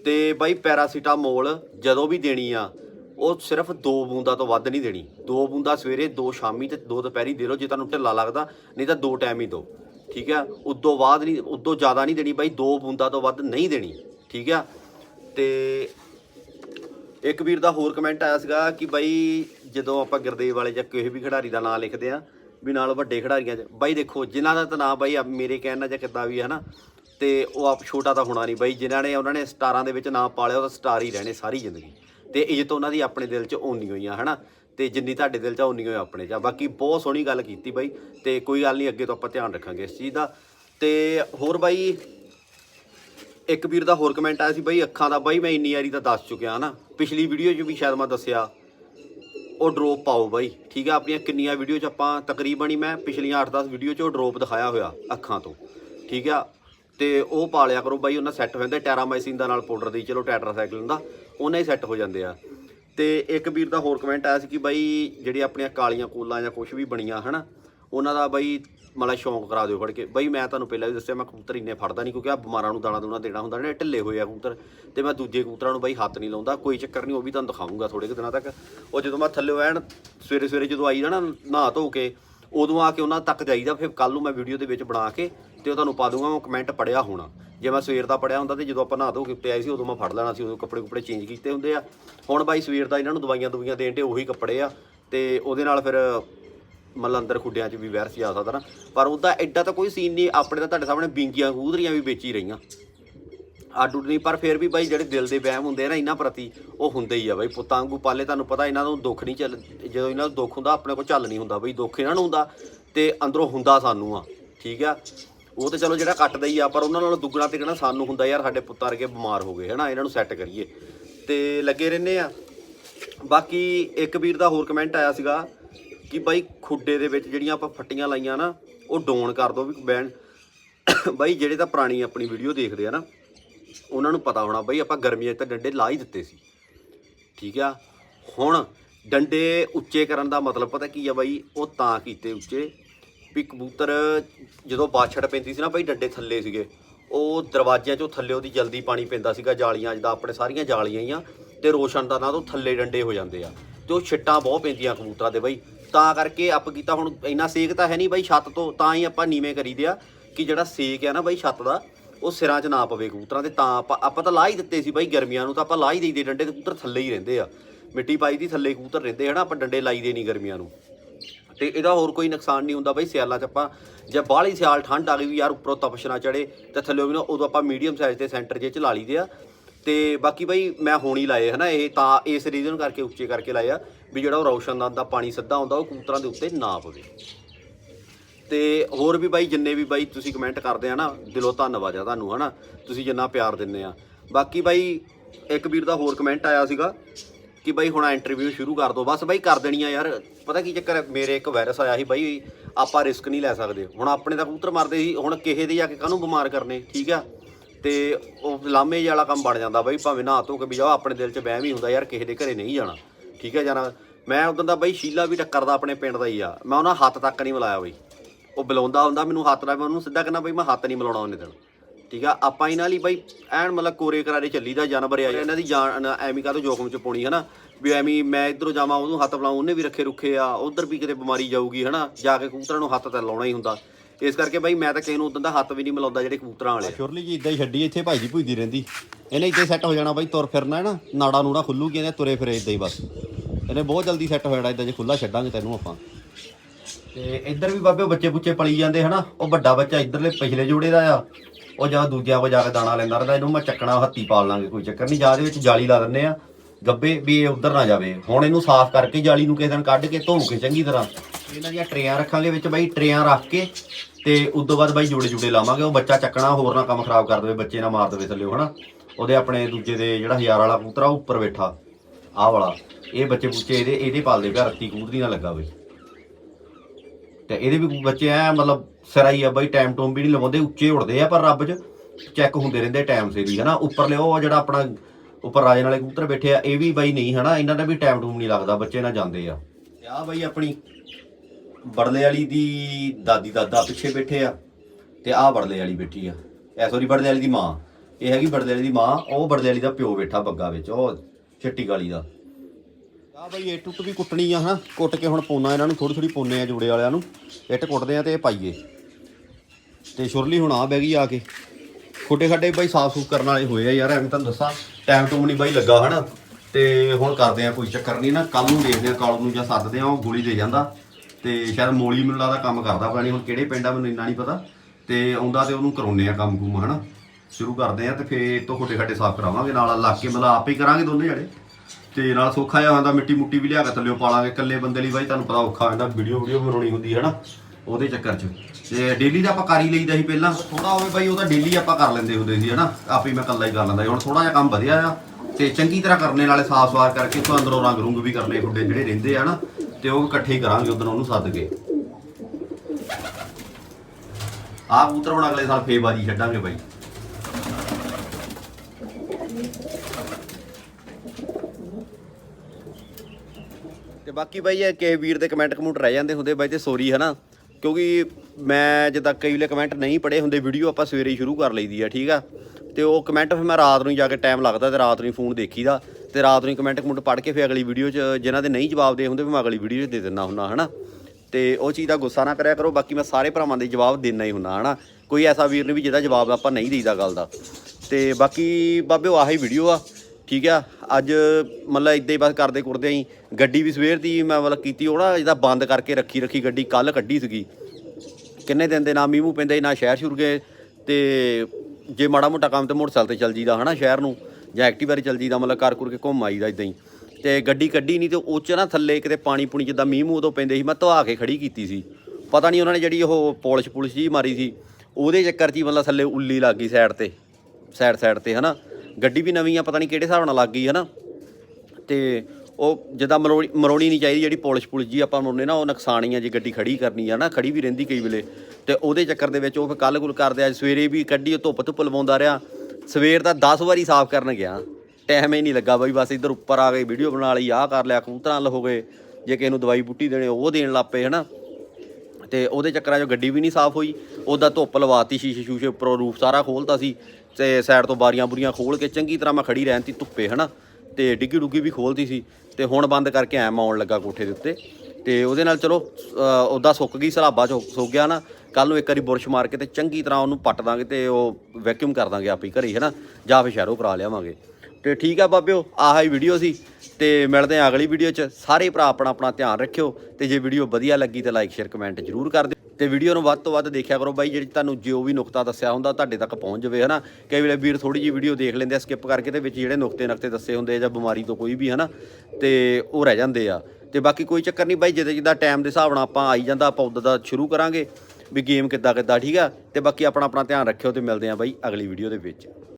ਤੇ ਬਈ ਪੈਰਾਸੀਟਾਮੋਲ ਜਦੋਂ ਵੀ ਦੇਣੀ ਆ, ਉਹ ਸਿਰਫ ਦੋ ਬੂੰਦਾਂ ਤੋਂ ਵੱਧ ਨਹੀਂ ਦੇਣੀ। ਦੋ ਬੂੰਦਾਂ ਸਵੇਰੇ, ਦੋ ਸ਼ਾਮੀ ਤੇ ਦੋ ਦੁਪਹਿਰੀ ਦੇ ਲਓ, ਜੇ ਤੁਹਾਨੂੰ ਢਿੱਲਾ ਲੱਗਦਾ, ਨਹੀਂ ਤਾਂ ਦੋ ਟਾਈਮ ਹੀ ਦਿਓ ਠੀਕ ਆ? ਉਦੋਂ ਬਾਅਦ ਨਹੀਂ, ਉਦੋਂ ਜ਼ਿਆਦਾ ਨਹੀਂ ਦੇਣੀ ਬਾਈ, ਦੋ ਬੂੰਦਾਂ ਤੋਂ ਵੱਧ ਨਹੀਂ ਦੇਣੀ। ਠੀਕ ਆ? ਤੇ ਇੱਕ ਵੀਰ ਦਾ ਹੋਰ ਕਮੈਂਟ ਆਇਆ ਸੀਗਾ ਕਿ ਬਾਈ ਜਦੋਂ ਆਪਾਂ ਗੁਰਦੇਵ ਵਾਲੇ ਜਾਂ ਕਿਸੇ ਵੀ ਖਿਡਾਰੀ ਦਾ ਨਾਮ ਲਿਖਦੇ ਆ ਵੀ ਨਾਲ ਵੱਡੇ ਖਿਡਾਰੀਆਂ 'ਚ। ਬਾਈ ਦੇਖੋ ਜਿਨ੍ਹਾਂ ਦਾ ਤਾਂ ਨਾਮ ਬਾਈ ਮੇਰੇ ਕਹਿਣ ਨਾਲ ਜਾਂ ਕਿੱਦਾਂ ਵੀ ਹੈ ਨਾ ਤੇ ਉਹ ਆਪ ਛੋਟਾ ਤਾਂ ਹੋਣਾ ਨਹੀਂ ਬਾਈ। ਜਿਨ੍ਹਾਂ ਨੇ ਉਹਨਾਂ ਨੇ ਸਟਾਰਾਂ ਦੇ ਵਿੱਚ ਨਾਮ ਪਾਲਿਆ ਉਹ ਤਾਂ ਸਟਾਰ ਹੀ ਰਹਿਣੇ ਸਾਰੀ ਜ਼ਿੰਦਗੀ। ਤੇ ਇੱਜ਼ਤ ਉਹਨਾਂ ਦੀ ਆਪਣੇ ਦਿਲ 'ਚ ਓਨੀ ਹੋਈ ਆ ਹਨਾ? ਤੇ ਜਿੰਨੀ ਤੁਹਾਡੇ ਦਿਲ 'ਚ ਆ, ਓਨੀ ਹੋਈ ਆਪਣੇ 'ਚ ਬਾਕੀ ਬਹੁਤ ਸੋਹਣੀ ਗੱਲ ਕੀਤੀ ਬਾਈ। ਤੇ ਕੋਈ ਗੱਲ ਨਹੀਂ ਅੱਗੇ ਤੋਂ ਆਪਾਂ ਧਿਆਨ ਰੱਖਾਂਗੇ ਇਸ ਚੀਜ਼ ਦਾ। ਤੇ ਹੋਰ ਬਾਈ ਇੱਕ ਵੀਰ ਦਾ ਹੋਰ ਕਮੈਂਟ ਆਇਆ ਸੀ ਬਾਈ ਅੱਖਾਂ ਦਾ। ਬਾਈ ਮੈਂ ਇੰਨੀ ਵਾਰੀ ਤਾਂ ਦੱਸ ਚੁੱਕਿਆ ਨਾ ਪਿਛਲੀ ਵੀਡੀਓ 'ਚ ਵੀ ਸ਼ਾਇਦ ਮੈਂ ਦੱਸਿਆ। ਉਹ ਡ੍ਰੌਪ ਪਾਓ ਬਾਈ। ਠੀਕ ਆ, ਆਪਣੀਆਂ ਕਿੰਨੀਆਂ ਵੀਡੀਓ 'ਚ ਆਪਾਂ ਤਕਰੀਬਨ ਹੀ ਮੈਂ ਪਿਛਲੀਆਂ 8-10 ਵੀਡੀਓ 'ਚ ਉਹ ਡ੍ਰੌਪ ਦਿਖਾਇਆ ਹੋਇਆ ਅੱਖਾਂ ਤੋਂ। ਠੀਕ ਆ, ਤੇ ਉਹ ਪਾ ਲਿਆ ਕਰੋ ਬਾਈ, ਉਹਨਾਂ ਸੈੱਟ ਹੋ ਜਾਂਦੇ ਟੈਰਾਮਾਈਸਿਨ ਦਾ ਨਾਲ ਪਾਊਡਰ ਦੀ, ਚਲੋ ਟੈਟਰਾਸਾਈਕਲਿਨ ਦਾ, ਉਹਨਾਂ ਹੀ ਸੈੱਟ ਹੋ ਜਾਂਦੇ ਆ। ਤੇ ਇੱਕ ਵੀਰ ਦਾ ਹੋਰ ਕਮੈਂਟ ਆਇਆ ਸੀ ਕਿ ਬਾਈ ਜਿਹੜੀ ਆਪਣੀਆਂ ਕਾਲੀਆਂ ਕੂਲਾਂ ਜਾਂ ਕੁਝ ਵੀ ਬਣੀਆਂ, ਹਨਾ, ਉਹਨਾਂ ਦਾ ਬਾਈ ਮਤਲਬ ਸ਼ੌਂਕ ਕਰਾ ਦਿਓ ਫੜ ਕੇ। ਬਈ ਮੈਂ ਤੁਹਾਨੂੰ ਪਹਿਲਾਂ ਵੀ ਦੱਸਿਆ, ਮੈਂ ਕਬੂਤਰ ਇੰਨੇ ਫੜਦਾ ਨਹੀਂ ਕਿਉਂਕਿ ਆ ਬਿਮਾਰਾਂ ਨੂੰ ਦਾਣਾ ਦੂਣਾ ਦੇਣਾ ਹੁੰਦਾ ਨੇ ਢਿੱਲੇ ਹੋਏ ਆ ਕਬੂਤਰ। ਤੇ ਮੈਂ ਦੂਜੇ ਕਬੂਤਰਾਂ ਨੂੰ ਬਾਈ ਹੱਥ ਨਹੀਂ ਲਾਉਂਦਾ, ਕੋਈ ਚੱਕਰ ਨਹੀਂ ਉਹ ਵੀ ਤੁਹਾਨੂੰ ਦਿਖਾਉਂਗਾ ਥੋੜੇ ਕੁ ਦਿਨਾਂ ਤੱਕ। ਉਹ ਜਦੋਂ ਮੈਂ ਥੱਲੇ ਐਨ ਸਵੇਰੇ ਸਵੇਰੇ ਜਦੋਂ ਆਈ ਨਾ, ਨਹਾ ਧੋ ਕੇ, ਉਦੋਂ ਆ ਕੇ ਉਹਨਾਂ ਤੱਕ ਜਾਈਦਾ, ਫਿਰ ਕੱਲ ਨੂੰ ਮੈਂ ਵੀਡੀਓ ਦੇ ਵਿੱਚ ਬਣਾ ਕੇ ਤੇ ਉਹ ਤੁਹਾਨੂੰ ਪਾ ਦੂੰਗਾ ਮੈਂ ਕਮੈਂਟ ਪੜਿਆ ਹੋਣਾ। ਜੇ ਮੈਂ ਸਵੇਰ ਦਾ ਪੜਿਆ ਹੁੰਦਾ ਤੇ ਜਦੋਂ ਆਪਾਂ ਨਹਾ ਧੋ ਕੇ ਉੱਤੇ ਆਏ ਸੀ, ਉਦੋਂ ਮੈਂ ਫੜ ਲੈਣਾ ਸੀ, ਉਦੋਂ ਕੱਪੜੇ ਕੁਪੜੇ ਚੇਂਜ ਕੀਤੇ ਹੁੰਦੇ ਆ। ਹੁਣ ਬਾਈ ਸਵੇਰ ਦਾ ਇਹਨਾਂ ਨੂੰ ਦਵਾਈਆਂ ਦਵਾਈਆਂ ਦੇਣ ਤੇ ਉਹੀ ਕੱਪੜੇ ਆ ਤੇ ਉਹਦੇ ਨਾਲ ਫਿਰ ਮਤਲਬ ਅੰਦਰ ਖੁੱਡਿਆਂ 'ਚ ਵੀ ਵਾਇਰਸ ਜਾ ਸਕਦਾ ਨਾ। ਪਰ ਉਹਦਾ ਐਡਾ ਤਾਂ ਕੋਈ ਸੀਨ ਨਹੀਂ, ਆਪਣੇ ਤਾਂ ਤੁਹਾਡੇ ਸਾਹਮਣੇ ਬਿੰਗੀਆਂ ਕੂਦਰੀਆਂ ਵੀ ਵੇਚੀ ਰਹੀਆਂ। ਆਡੂ ਨਹੀਂ, ਪਰ ਫਿਰ ਵੀ ਬਾਈ ਜਿਹੜੇ ਦਿਲ ਦੇ ਵਹਿਮ ਹੁੰਦੇ ਆ ਨਾ, ਇਹਨਾਂ ਪ੍ਰਤੀ ਉਹ ਹੁੰਦੇ ਹੀ ਆ ਬਾਈ। ਪੁੱਤਾਂ ਵਾਂਗੂ ਪਾਲੇ ਤੁਹਾਨੂੰ ਪਤਾ, ਇਹਨਾਂ ਨੂੰ ਦੁੱਖ ਨਹੀਂ ਚੱਲ, ਜਦੋਂ ਇਹਨਾਂ ਨੂੰ ਦੁੱਖ ਹੁੰਦਾ, ਆਪਣੇ ਕੋਲ ਚੱਲ ਨਹੀਂ ਹੁੰਦਾ ਬਾਈ। ਦੁੱਖ ਇਹਨਾਂ ਨੂੰ ਹੁੰਦਾ ਤੇ ਅੰਦਰੋਂ ਹੁੰਦਾ ਸਾਨੂੰ ਆ, ਠੀਕ ਆ? ਉਹ ਤਾਂ ਚਲੋ ਜਿਹੜਾ ਕੱਟਦਾ ਹੀ ਆ, ਪਰ ਉਹਨਾਂ ਨਾਲੋਂ ਦੁੱਗਣਾ ਤਿਗਣਾ ਸਾਨੂੰ ਹੁੰਦਾ ਯਾਰ, ਸਾਡੇ ਪੁੱਤਾਂ ਵਰਗੇ ਬਿਮਾਰ ਹੋ ਗਏ, ਹਨਾ? ਇਹਨਾਂ ਨੂੰ ਸੈੱਟ ਕਰੀਏ। ਤੇ ਲੱਗੇ ਰਹਿੰਦੇ ਆ। ਬਾਕੀ ਇੱਕ ਵੀਰ ਦਾ ਹੋਰ ਕਮੈਂਟ ਆਇਆ ਸੀਗਾ ਕਿ ਬਾਈ ਖੁੱਡੇ ਦੇ ਵਿੱਚ ਜਿਹੜੀਆਂ ਆਪਾਂ ਫੱਟੀਆਂ ਲਾਈਆਂ ਨਾ, ਉਹ ਡਾਊਨ ਕਰ ਦੋ ਵੀ ਬੈਣ ਬਾਈ ਜਿਹੜੇ ਤਾਂ ਪੁਰਾਣੀ ਆਪਣੀ ਵੀਡੀਓ ਦੇਖਦੇ ਆ ਨਾ, ਉਹਨਾਂ ਨੂੰ ਪਤਾ ਹੋਣਾ ਬਾਈ ਆਪਾਂ ਗਰਮੀਆਂ 'ਚ ਤਾਂ ਡੰਡੇ ਲਾ ਹੀ ਦਿੱਤੇ ਸੀ। ਠੀਕ ਆ? ਹੁਣ ਡੰਡੇ ਉੱਚੇ ਕਰਨ ਦਾ ਮਤਲਬ ਪਤਾ ਕੀ ਆ ਬਾਈ? ਉਹ ਤਾਂ ਕੀਤੇ ਉੱਚੇ। ਵੀ ਕਬੂਤਰ ਜਦੋਂ ਬਾਛੜ ਪੈਂਦੀ ਸੀ ਨਾ ਬਾਈ ਡੰਡੇ ਥੱਲੇ ਸੀਗੇ, ਉਹ ਦਰਵਾਜ਼ਿਆਂ 'ਚੋਂ ਥੱਲੇ ਉਹਦੀ ਜਲਦੀ ਪਾਣੀ ਪੈਂਦਾ ਸੀਗਾ, ਜਾਲੀਆਂ ਜਿੱਦਾਂ ਆਪਣੇ ਸਾਰੀਆਂ ਜਾਲੀਆਂ ਹੀ ਆ, ਤੇ ਰੋਸ਼ਨ ਦਾ ਨਾ ਤੋਂ ਥੱਲੇ ਡੰਡੇ ਹੋ ਜਾਂਦੇ ਆ। ਤੇ ਉਹ ਛਿੱਟਾਂ ਬਹੁਤ ਪੈਂਦੀਆਂ ਕਬੂਤਰਾਂ ਦੇ ਬਾਈ। ਤਾਂ ਕਰਕੇ ਅਪ ਕੀਤਾ, ਹੁਣ ਇੰਨਾ ਸੇਕ ਤਾਂ ਹੈ ਨਹੀਂ ਬਾਈ ਛੱਤ ਤੋਂ, ਤਾਂ ਹੀ ਆਪਾਂ ਨੀਵੇਂ ਕਰੀਦੇ ਆ ਕਿ ਜਿਹੜਾ ਸੇਕ ਆ ਨਾ ਬਾਈ ਛੱਤ ਦਾ, ਉਹ ਸਿਰਾਂ 'ਚ ਨਾ ਪਵੇ ਕਬੂਤਰਾਂ ਤੇ ਤਾਂ ਆਪਾਂ ਆਪਾਂ ਤਾਂ ਲਾ ਹੀ ਦਿੱਤੇ ਸੀ ਬਾਈ ਗਰਮੀਆਂ ਨੂੰ, ਤਾਂ ਆਪਾਂ ਲਾ ਹੀ ਦੇਈਦੇ ਡੰਡੇ ਤੇ ਕਬੂਤਰ ਥੱਲੇ ਹੀ ਰਹਿੰਦੇ ਆ। ਮਿੱਟੀ ਪਾਈ ਦੀ ਥੱਲੇ ਕਬੂਤਰ ਰਹਿੰਦੇ ਹਨਾ ਆਪਾਂ ਡੰਡੇ ਲਾਈਦੇ ਨਹੀਂ ਗਰਮੀਆਂ ਨੂੰ। ਤੇ ਇਹਦਾ ਹੋਰ ਕੋਈ ਨੁਕਸਾਨ ਨਹੀਂ ਹੁੰਦਾ ਬਾਈ ਸਿਆਲਾਂ 'ਚ ਆਪਾਂ, ਜੇ ਬਾਹਲੀ ਸਿਆਲ ਠੰਡ ਆ ਗਈ ਵੀ ਯਾਰ ਉੱਪਰੋਂ ਤਪਸ਼ ਨਾ ਚੜੇ ਤੇ ਥੱਲੇ ਵੀ ਨਾ ਉਦੋਂ ਆਪਾਂ ਮੀਡੀਅਮ ਸਾਈਜ਼ ਦੇ ਸੈਂਟਰ ਜੇ ਚ ਲਾ ਲਈਦੇ ਆ। ਤੇ ਬਾਕੀ ਬਾਈ ਮੈਂ ਹੁਣ ਹੀ ਲਾਏ ਹਨਾ, ਇਹ ਤਾਂ ਇਸ ਰੀਜ਼ਨ ਕਰਕੇ ਉੱਚੇ ਕਰਕੇ ਲਾਇਆ ਵੀ ਜਿਹੜਾ ਉਹ ਰੌਸ਼ਨਦਾਨ ਦਾ ਪਾਣੀ ਸਿੱਧਾ ਆਉਂਦਾ, ਉਹ ਕਬੂਤਰਾਂ ਦੇ ਉੱਤੇ ਨਾ ਪਵੇ। ਤੇ ਹੋਰ ਵੀ ਬਾਈ, ਜਿੰਨੇ ਵੀ ਬਾਈ ਤੁਸੀਂ ਕਮੈਂਟ ਕਰਦੇ ਆ ਨਾ, ਦਿਲੋਂ ਧੰਨਵਾਦ ਆ ਤੁਹਾਨੂੰ, ਹਨਾ? ਤੁਸੀਂ ਜਿੰਨਾ ਪਿਆਰ ਦਿੰਦੇ ਆ। ਬਾਕੀ ਬਾਈ, ਇੱਕ ਵੀਰ ਦਾ ਹੋਰ ਕਮੈਂਟ ਆਇਆ ਸੀਗਾ ਕਿ ਬਾਈ ਹੁਣ ਇੰਟਰਵਿਊ ਸ਼ੁਰੂ ਕਰ ਦੋ। ਬਸ ਬਾਈ ਕਰ ਦੇਣੀ ਆ ਯਾਰ। ਪਤਾ ਕੀ ਚੱਕਰ ਹੈ ਮੇਰੇ ਇੱਕ ਵਾਇਰਸ ਆਇਆ ਸੀ ਬਾਈ, ਆਪਾਂ ਰਿਸਕ ਨਹੀਂ ਲੈ ਸਕਦੇ। ਹੁਣ ਆਪਣੇ ਤਾਂ ਕਬੂਤਰ ਮਰਦੇ ਸੀ, ਹੁਣ ਕਿਸੇ ਦੇ ਜਾ ਕੇ ਕਾਹਨੂੰ ਬਿਮਾਰ ਕਰਨੇ, ਠੀਕ ਆ? ਤੇ ਉਹ ਲਾਮੇ ਜਿਹੇ ਵਾਲਾ ਕੰਮ ਬਣ ਜਾਂਦਾ ਬਾਈ, ਭਾਵੇਂ ਨਾ ਧੋ ਕੇ ਵੀ ਜਾਓ, ਆਪਣੇ ਦਿਲ 'ਚ ਵਹਿਮ ਹੀ ਹੁੰਦਾ ਯਾਰ, ਕਿਸੇ ਦੇ ਘਰੇ ਨਹੀਂ ਜਾਣਾ। ਠੀਕ ਹੈ ਜਾਣਾ। ਮੈਂ ਉਦੋਂ ਦਾ ਬਈ ਸ਼ੀਲਾ ਵੀ ਟੱਕਰ ਦਾ ਆਪਣੇ ਪਿੰਡ ਦਾ ਹੀ ਆ। ਮੈਂ ਉਹਨਾਂ ਹੱਥ ਤੱਕ ਨਹੀਂ ਮਿਲਾਇਆ ਬਈ। ਉਹ ਬੁਲਾਉਂਦਾ ਹੁੰਦਾ, ਮੈਨੂੰ ਹੱਥ ਨਾਲ, ਮੈਂ ਉਹਨੂੰ ਸਿੱਧਾ ਕਹਿੰਦਾ ਬਈ ਮੈਂ ਹੱਥ ਨਹੀਂ ਮਿਲਾਉਣਾ ਉਹਨੇ ਦਿਨ ਠੀਕ ਆ, ਆਪਾਂ ਇਹਨਾਂ ਲਈ ਬਾਈ ਐਨ ਮਤਲਬ ਕੋਰੇ ਕਰਾਰੇ ਚੱਲੀ ਦਾ ਜਾਨਵਰ ਆ ਇਹਨਾਂ ਦੀ ਜਾਨ ਐਵੇਂ ਕਾਹਤੋਂ ਜੋਖਮ ਚ ਪਾਉਣੀ, ਹਨਾ? ਵੀ ਐਵੇਂ ਮੈਂ ਇਧਰੋਂ ਜਾਵਾਂ, ਉਹਨੂੰ ਹੱਥ ਬੁਲਾਉਂ ਉਹਨੇ ਵੀ ਰੱਖੇ ਰੁੱਖੇ ਆ, ਉਧਰ ਵੀ ਕਿਤੇ ਬਿਮਾਰੀ ਜਾਊਗੀ, ਹਨਾ? ਜਾ ਕੇ ਕਬੂਤਰਾਂ ਨੂੰ ਹੱਥ ਤਾਂ ਲਾਉਣਾ ਹੀ ਹੁੰਦਾ। ਇਸ ਕਰਕੇ ਬਾਈ ਮੈਂ ਤਾਂ ਕਿਸੇ ਨੂੰ ਉਦੋਂ ਦਾ ਹੱਥ ਵੀ ਨਹੀਂ ਮਿਲਾਉਂਦਾ ਜਿਹੜੇ ਕਬੂਤਰਾਂ ਵਾਲੇ ਆ। ਸ਼ੁਰਲੀ ਜੀ ਇਦਾਂ ਹੀ ਛੱਡੀ ਇੱਥੇ ਭਾਈਦੀ ਭੁਜਦੀ ਰਹਿੰਦੀ। ਇਹਨੇ ਇੱਥੇ ਸੈੱਟ ਹੋ ਜਾਣਾ ਬਾਈ, ਤੁਰ ਫਿਰਨਾ ਹੈ ਨਾ, ਨਾੜਾ ਨੂੜਾ ਖੁੱਲੂਗੀ ਇਹਨੇ, ਤੁਰੇ ਫਿਰੇ ਇਦਾਂ ਹੀ ਬਸ। ਇਹਨੇ ਬਹੁਤ ਜਲਦੀ ਸੈੱਟ ਹੋ ਜਾਣਾ ਇਦਾਂ ਜੇ ਖੁੱਲਾ ਛੱਡਾਂਗੇ ਤੈਨੂੰ ਆਪਾਂ। ਤੇ ਇੱਧਰ ਵੀ ਬਾਬੇ ਬੱਚੇ ਬੁੱਚੇ ਪਲੀ ਜਾਂਦੇ ਹਨਾ, ਉਹ ਵੱਡਾ ਬੱਚਾ ਇੱਧਰਲੇ ਪਿਛਲੇ ਜੋੜੇ ਦਾ ਆ, ਉਹ ਜਾਂ ਦੂਜਿਆਂ ਕੋ ਜਾ ਕੇ ਦਾਣਾ ਲੈਂਦਾ ਰਹਿੰਦਾ, ਇਹਨੂੰ ਮੈਂ ਚੱਕਣਾ, ਹੱਥੀ ਪਾਲ ਲਾਂਗੇ, ਕੋਈ ਚੱਕਰ ਨਹੀਂ ਜਾਂ ਦੇ ਵਿੱਚ ਜਾਲੀ ਲਾ ਦਿੰਨੇ ਆ। ਗੱਬੇ ਵੀ ਇਹ ਉਧਰ ਨਾ ਜਾਵੇ, ਹੁਣ ਇਹਨੂੰ ਸਾਫ਼ ਕਰਕੇ ਜਾਲੀ ਨੂੰ ਕਿਸੇ ਦਿਨ ਕੱਢ ਕੇ ਧੋ ਕੇ ਚੰਗੀ ਤਰ੍ਹਾਂ। ਇਹਨਾਂ ਦੀਆਂ ਟਰੇਆਂ ਰੱਖਾਂਗੇ ਵਿੱਚ ਬਾਈ, ਟਰੇਆਂ ਰੱਖ ਕੇ ਤੇ ਉਸ ਤੋਂ ਬਾਅਦ ਬਾਈ ਜੋੜੇ ਜੁੜੇ ਲਾਵਾਂਗੇ, ਉਹ ਬੱਚਾ ਚੱਕਣਾ, ਹੋਰ ਨਾ ਕੰਮ ਖਰਾਬ ਕਰ ਦੇਵੇ, ਬੱਚੇ ਨਾ ਮਾਰ ਦੇਵੇ ਥੱਲੇ ਹਨਾ। ਉਹਦੇ ਆਪਣੇ ਦੂਜੇ ਦੇ ਜਿਹੜਾ ਹਜ਼ਾਰ ਵਾਲਾ ਕਬੂਤਰ ਆ, ਉਹ ਉੱਪਰ ਬੈਠਾ, ਆਹ ਵਾਲਾ। ਇਹ ਬੱਚੇ ਬੁੱਚੇ ਇਹਦੇ ਇਹਦੇ ਪਾਲਦੇ ਪਿਆ, ਰੱਤੀ ਕਬੂਤਰੀ ਨਾ ਲੱਗਾ ਬਈ ਤੇ ਇਹਦੇ ਵੀ ਬੱਚੇ ਐ, ਮਤਲਬ ਸਰਾਈ ਆ ਬਾਈ, ਟਾਈਮ ਟੂਮ ਵੀ ਨਹੀਂ ਲਵਾਉਂਦੇ, ਉੱਚੇ ਉੜਦੇ ਆ, ਪਰ ਰੱਬ 'ਚ ਚੈੱਕ ਹੁੰਦੇ ਰਹਿੰਦੇ ਟਾਈਮ ਸੇ ਵੀ ਹਨਾ। ਉੱਪਰਲੇ ਉਹ ਜਿਹੜਾ ਆਪਣਾ ਉੱਪਰ ਰਾਜੇ ਨਾਲੇ ਕਬੂਤਰ ਬੈਠੇ ਆ, ਇਹ ਵੀ ਬਾਈ ਨਹੀਂ, ਹਨਾ। ਇਹਨਾਂ ਦਾ ਵੀ ਟਾਈਮ ਟੂਮ ਨਹੀਂ ਲੱਗਦਾ, ਬੱਚੇ ਨਾਲ ਜਾਂਦੇ ਆ। ਆ ਬਾਈ ਆਪਣੀ ਬੜਲੇ ਵਾਲੀ ਦੀ ਦਾਦੀ ਦਾਦਾ ਪਿੱਛੇ ਬੈਠੇ ਆ ਤੇ ਆਹ ਬੜਲੇ ਵਾਲੀ ਬੈਠੀ ਆ। ਐ ਸੋਰੀ ਬੜਲੇ ਵਾਲੀ ਦੀ ਮਾਂ। ਇਹ ਹੈਗੀ ਬੜਲੇ ਵਾਲੀ ਦੀ ਮਾਂ, ਉਹ ਬੜਲੇ ਵਾਲੀ ਦਾ ਪਿਓ ਬੈਠਾ ਬੱਗਾ ਵਿੱਚ, ਉਹ ਛੱਟੀ ਗਾਲੀ ਦਾ। ਆ ਬਈ, ਇਹ ਟੁੱਟ ਵੀ ਕੁੱਟਣੀ ਆ ਹਨਾ। ਕੁੱਟ ਕੇ ਹੁਣ ਪਾਉਣਾ ਇਹਨਾਂ ਨੂੰ ਥੋੜੀ ਥੋੜੀ ਪਾਉਨੇ ਆ ਜੋੜੇ ਵਾਲਿਆਂ ਨੂੰ। ਇੱਟ ਕੁੱਟਦੇ ਆ ਤੇ ਇਹ ਪਾਈਏ। ਤੇ ਸ਼ੁਰਲੀ ਹੁਣ ਆ ਬਹਿ ਗਈ ਆ ਕੇ। ਖੁੱਡੇ ਸਾਡੇ ਬਾਈ ਸਾਫ਼ ਸੂਫ ਕਰਨ ਵਾਲੇ ਹੋਏ ਆ ਯਾਰ ਐਵੇਂ ਤੁਹਾਨੂੰ ਦੱਸਾਂ। ਟਾਈਮ ਟੂਮ ਨਹੀਂ ਬਾਈ ਲੱਗਾ ਹਨਾ। ਤੇ ਹੁਣ ਕਰਦੇ ਆ ਕੋਈ ਚੱਕਰ ਨਹੀਂ ਨਾ। ਕੱਲ ਨੂੰ ਦੇਖਦੇ ਆ ਕਾਲੂ ਨੂੰ ਜਾਂ ਸੱਦਦੇ ਆ, ਉਹ ਗੋਲੀ ਦੇ ਜਾਂਦਾ। ਤੇ ਸ਼ਾਇਦ ਮੋਲੀ ਮੈਨੂੰ ਲੱਗਦਾ ਕੰਮ ਕਰਦਾ ਪਤਾ ਨਹੀਂ ਹੁਣ ਕਿਹੜੇ ਪਿੰਡ ਆ, ਮੈਨੂੰ ਇੰਨਾ ਨਹੀਂ ਪਤਾ। ਤੇ ਆਉਂਦਾ ਤੇ ਉਹਨੂੰ ਕਰਾਉਨੇ ਆ ਕੰਮ ਕੁਮ, ਹਨਾ। ਸ਼ੁਰੂ ਕਰਦੇ ਆ ਤੇ ਫੇਰ ਤੋਂ ਖੁੱਡੇ ਖੱਡੇ ਸਾਫ਼ ਕਰਾਵਾਂਗੇ, ਨਾਲ ਲੱਗ ਕੇ ਮਤਲਬ ਆਪੇ ਹੀ ਕਰਾਂਗੇ ਦੋਨੇ ਜਣੇ। ਤੇ ਨਾਲ ਸੌਖਾ ਜਿਹਾ ਹੁੰਦਾ, ਮਿੱਟੀ ਮੁੱਟੀ ਵੀ ਲਿਆ ਕੇ ਥੱਲੇ ਪਾਲਾਂਗੇ ਇਕੱਲੇ ਬੰਦੇ ਲਈ ਬਾਈ, ਤੁਹਾਨੂੰ ਪਤਾ ਔਖਾ ਹੁੰਦਾ ਵੀਡੀਓ ਵੀਡੀਓ ਬਣਾਉਣੀ ਹੁੰਦੀ ਹੈ ਨਾ ਉਹਦੇ ਚੱਕਰ 'ਚ। ਤੇ ਡੇਲੀ ਦਾ ਆਪਾਂ ਕਰ ਹੀ ਲਈਦਾ ਸੀ ਪਹਿਲਾਂ ਥੋੜਾ ਹੋਵੇ ਬਾਈ, ਉਹ ਤਾਂ ਡੇਲੀ ਆਪਾਂ ਕਰ ਲੈਂਦੇ ਹੁੰਦੇ ਸੀ, ਹਨਾ। ਆਪੇ ਹੀ ਮੈਂ ਇਕੱਲਾ ਹੀ ਕਰ ਲੈਂਦਾ ਸੀ। ਹੁਣ ਥੋੜਾ ਜਿਹਾ ਕੰਮ ਵਧਿਆ ਆ। ਤੇ ਚੰਗੀ ਤਰ੍ਹਾਂ ਕਰਨੇ ਨਾਲੇ ਸਾਫ਼ ਸਵਾਰ ਕਰਕੇ ਤੋਂ ਅੰਦਰੋਂ ਰੰਗ ਰੁੰਗ ਵੀ ਕਰਨੇ ਖੁੱਡੇ ਜਿਹੜੇ ਰਹਿੰਦੇ ਆ ਨਾ ਤੇ ਉਹ ਇਕੱਠੇ ਹੀ ਕਰਾਂਗੇ ਉਦੋਂ ਉਹਨੂੰ ਸੱਦ ਕੇ। ਆਹ ਕਬੂਤਰ ਹੁਣ ਅਗਲੇ ਸਾਲ ਫੇਰ ਬਾਜੀ ਛੱਡਾਂਗੇ ਬਾਈ। ਤੇ ਬਾਕੀ ਬਾਈ ਇਹ ਕਿਸੇ ਵੀਰ ਦੇ ਕਮੈਂਟ ਕਮੂਟ ਰਹਿ ਜਾਂਦੇ ਹੁੰਦੇ ਬਾਈ ਤੇ ਸੋਰੀ ਹਨਾ। ਕਿਉਂਕਿ ਮੈਂ ਜਿੱਦਾਂ ਕਈ ਵੇਲੇ ਕਮੈਂਟ ਨਹੀਂ ਪੜੇ ਹੁੰਦੇ ਵੀਡੀਓ ਆਪਾਂ ਸਵੇਰੇ ਹੀ ਸ਼ੁਰੂ ਕਰ ਲਈਦੀ ਆ, ਠੀਕ ਆ। ਤੇ ਉਹ ਕਮੈਂਟ ਫਿਰ ਮੈਂ ਰਾਤ ਨੂੰ ਜਾ ਕੇ ਟਾਈਮ ਲੱਗਦਾ ਤੇ ਰਾਤ ਨੂੰ ਫੋਨ ਦੇਖੀਦਾ। ਤੇ ਰਾਤ ਨੂੰ ਕਮੈਂਟ ਕਮੂਟ ਪੜ੍ਹ ਕੇ ਫਿਰ ਅਗਲੀ ਵੀਡੀਓ 'ਚ ਜਿਨ੍ਹਾਂ ਦੇ ਨਹੀਂ ਜਵਾਬ ਦੇ ਹੁੰਦੇ ਵੀ ਮੈਂ ਅਗਲੀ ਵੀਡੀਓ 'ਚ ਦੇ ਦਿੰਦਾ ਹੁੰਨਾ, ਹਨਾ? ਤੇ ਉਹ ਚੀਜ਼ ਦਾ ਗੁੱਸਾ ਨਾ ਕਰਿਆ ਕਰੋ, ਬਾਕੀ ਮੈਂ ਸਾਰੇ ਭਰਾਵਾਂ ਦੇ ਜਵਾਬ ਦੇਣਾ ਹੀ ਹੁੰਨਾ, ਹਨਾ? ਕੋਈ ਐਸਾ ਵੀਰ ਨਹੀਂ ਵੀ ਜਿਹਦਾ ਜਵਾਬ ਆਪਾਂ ਨਹੀਂ ਦੇਈਦਾ ਗੱਲ ਦਾ। ਤੇ ਬਾਕੀ ਬਾਬੇ, ਉਹ ਆਹੀ ਵੀਡੀਓ ਆ, ਠੀਕ ਆ? ਅੱਜ ਮਤਲਬ ਇਦਾਂ ਹੀ ਬਸ ਕਰਦੇ ਕੁਰਦੇ ਹੀ ਗੱਡੀ ਵੀ ਸਵੇਰ ਦੀ ਮੈਂ ਮਤਲਬ ਕੀਤੀ, ਉਹ ਨਾ ਜਿਹਦਾ ਬੰਦ ਕਰਕੇ ਰੱਖੀ ਰੱਖੀ ਗੱਡੀ ਕੱਲ ਕੱਢੀ ਸੀਗੀ। ਕਿੰਨੇ ਦਿਨ ਦੇ ਨਾ ਮੀਂਹ ਮੂੰਹ ਪੈਂਦਾ ਨਾ ਸ਼ਹਿਰ ਸ਼ੁਰ ਗਏ। ਤੇ ਜੇ ਮਾੜਾ ਮੋਟਾ ਕੰਮ ਤੇ ਮੋਟਰਸਾਈਕਲ ਤੇ ਚੱਲ ਜੀਦਾ, ਹਨਾ, ਸ਼ਹਿਰ ਨੂੰ। ਜਾਂ ਐਕਟਿਵਾ ਵਾਰੀ ਚੱਲ ਜੀਦਾ ਮਤਲਬ ਕਰ ਕੁਰ ਕੇ ਘੁੰਮ ਆਈਦਾ ਇਦਾਂ ਹੀ। ਤੇ ਗੱਡੀ ਕੱਢੀ ਨਹੀਂ ਤੇ ਉਹ 'ਚ ਨਾ ਥੱਲੇ ਕਿਤੇ ਪਾਣੀ ਪੁਣੀ ਜਿੱਦਾਂ ਮੀਂਹ ਮੂੰਹ ਤੋਂ ਪੈਂਦੇ ਸੀ, ਮੈਂ ਧਵਾ ਕੇ ਖੜੀ ਕੀਤੀ ਸੀ। ਪਤਾ ਨਹੀਂ ਉਹਨਾਂ ਨੇ ਜਿਹੜੀ ਉਹ ਪੋਲਿਸ਼ ਪੁਲਿਸ਼ ਜੀ ਮਾਰੀ ਸੀ, ਉਹਦੇ ਚੱਕਰ 'ਚ ਹੀ ਮਤਲਬ ਥੱਲੇ ਉੱਲੀ ਲੱਗ ਗਈ ਸਾਈਡ ਤੇ ਸਾਈਡ ਸਾਈਡ ਤੇ, ਹਨਾ। ਗੱਡੀ ਵੀ ਨਵੀਂ ਆ, ਪਤਾ ਨਹੀਂ ਕਿਹੜੇ ਹਿਸਾਬ ਨਾਲ ਲੱਗ ਗਈ, ਹਨਾ। ਤੇ ਉਹ ਜਿੱਦਾਂ ਮਰੋੜੀ ਮਰੋਣੀ ਨਹੀਂ ਚਾਹੀਦੀ ਜਿਹੜੀ ਪੋਲਿਸ਼ ਪੁਲਿਸ਼ ਜੀ ਆਪਾਂ ਮਰੋਣੇ ਨਾ, ਉਹ ਨੁਕਸਾਨ ਹੀ ਆ ਜੇ ਗੱਡੀ ਖੜੀ ਕਰਨੀ ਆ ਨਾ, ਖੜੀ ਵੀ ਰਹਿੰਦੀ ਕਈ ਵੇਲੇ। ਤੇ ਉਹਦੇ ਚੱਕਰ ਦੇ ਵਿੱਚ ਉਹ ਫਿਰ ਕੱਲ ਗੁਲ ਕਰਦੇ ਅੱਜ ਸਵੇਰੇ ਵੀ ਕੱਢੀ, ਉਹ ਧੁੱਪ ਧੁੱਪ ਲਵਾਉਂਦਾ ਰਿਹਾ। ਸਵੇਰ ਦਾ 10 ਵਾਰੀ ਸਾਫ਼ ਕਰਨ ਗਿਆ। ਟਾਈਮ ਹੀ ਨਹੀਂ ਲੱਗਾ ਬਈ, ਬਸ ਇੱਧਰ ਉੱਪਰ ਆ ਗਏ ਵੀਡੀਓ ਬਣਾ ਲਈ, ਆਹ ਕਰ ਲਿਆ, ਕਬੂਤਰਾਂ ਨਾਲ ਹੋ ਗਏ, ਜੇ ਕਿਸੇ ਨੂੰ ਦਵਾਈ ਬੂਟੀ ਦੇਣੇ ਉਹ ਦੇਣ ਲੱਪੇ ਹਨਾ। ਤੇ ਉਹਦੇ ਚੱਕਰਾਂ 'ਚ ਗੱਡੀ ਵੀ ਨਹੀਂ ਸਾਫ਼ ਹੋਈ। ਉਹਦਾ ਧੁੱਪ ਲਵਾਤੀ, ਸ਼ੀਸ਼ੇ ਸ਼ੂਸ਼ੇ ਉੱਪਰੋਂ ਰੂਫ ਸਾਰਾ ਖੋਲਤਾ ਸੀ। ਤੇ ਸਾਈਡ ਤੋਂ ਬਾਰੀਆਂ ਬੁਰੀਆਂ ਖੋਲ ਕੇ ਚੰਗੀ ਤਰ੍ਹਾਂ ਮੈਂ ਖੜੀ ਰਹਿਣ ਤੀ ਧੁੱਪੇ, ਹਨਾ। ਤੇ ਡਿੱਗੀ ਡੁੱਗੀ ਵੀ ਖੋਲਤੀ ਸੀ। ਤੇ ਹੁਣ ਬੰਦ ਕਰਕੇ ਐਮ ਆਉਣ ਲੱਗਾ ਕੋਠੇ ਦੇ ਉੱਤੇ। ਤੇ ਉਹਦੇ ਨਾਲ ਚਲੋ ਉਹਦਾ ਸੁੱਕ ਗਈ, ਸਲਾਬਾ ਚ ਸੁੱਕ ਗਿਆ ਨਾ। ਕੱਲ ਨੂੰ ਇੱਕ ਵਾਰੀ ਬੁਰਸ਼ ਮਾਰ ਕੇ ਤੇ ਚੰਗੀ ਤਰ੍ਹਾਂ ਉਹਨੂੰ ਪੱਟ ਦਾਂਗੇ ਤੇ ਉਹ ਵੈਕਿਊਮ ਕਰ ਦਾਂਗੇ ਆਪੇ ਘਰੇ, ਹੈ ਨਾ? ਜਾਂ ਫਿਰ ਸ਼ਹਿਰੋਂ ਕਰਾ ਲਿਆਵਾਂਗੇ। ਤੇ ਠੀਕ ਆ ਬਾਬਿਓ, ਆਹ ਹੀ ਵੀਡੀਓ ਸੀ। ਤੇ ਮਿਲਦੇ ਆ ਅਗਲੀ ਵੀਡੀਓ 'ਚ। ਸਾਰੇ ਭਰਾ ਆਪਣਾ ਆਪਣਾ ਧਿਆਨ ਰੱਖਿਓ ਤੇ ਜੇ ਵੀਡੀਓ ਵਧੀਆ ਲੱਗੀ ਤੇ ਲਾਈਕ ਸ਼ੇਅਰ ਕਮੈਂਟ ਜ਼ਰੂਰ ਕਰ ਦਿਓ। ਤੇ ਵੀਡੀਓ ਨੂੰ ਵੱਧ ਤੋਂ ਵੱਧ ਦੇਖਿਆ ਕਰੋ ਬਾਈ, ਜਿਹੜੀ ਤੁਹਾਨੂੰ ਜੋ ਵੀ ਨੁਕਤਾ ਦੱਸਿਆ ਹੁੰਦਾ ਤੁਹਾਡੇ ਤੱਕ ਪਹੁੰਚ ਜਾਵੇ ਹਨਾ ਕਈ ਵੇਲੇ ਵੀਰ ਥੋੜੀ ਜਿਹੀ ਵੀਡੀਓ ਦੇਖ ਲੈਂਦੇ ਆ ਸਕਿਪ ਕਰਕੇ ਤੇ ਵਿੱਚ ਜਿਹੜੇ ਨੁਕਤੇ ਨਕਤੇ ਦੱਸੇ ਹੁੰਦੇ ਆ ਜਾਂ ਬਿਮਾਰੀ ਤੋਂ ਕੋਈ ਵੀ ਹਨਾ ਤੇ ਉਹ ਰਹਿ ਜਾਂਦੇ ਆ। ਤੇ ਬਾਕੀ ਕੋਈ ਚੱਕਰ ਨਹੀਂ ਬਾਈ, ਜਿੱਦਾਂ ਜਿੱਦਾਂ ਟਾਈਮ ਦੇ ਹਿਸਾਬ ਨਾਲ ਆਪਾਂ ਆਈ ਜਾਂਦਾ, ਆਪਾਂ ਉਦੋਂ ਦਾ ਸ਼ੁਰੂ ਕਰਾਂਗੇ। ਵੀ ਗੇਮ ਕਿੱਦਾਂ ਕਿੱਦਾਂ ਠੀਕ ਆ, ਤੇ ਬਾਕੀ ਆਪਣਾ ਆਪਣਾ ਧਿਆਨ ਰੱਖਿਓ ਤੇ ਮਿਲਦੇ ਆ ਬਾਈ ਅਗਲੀ ਵੀਡੀਓ ਦੇ ਵਿੱਚ।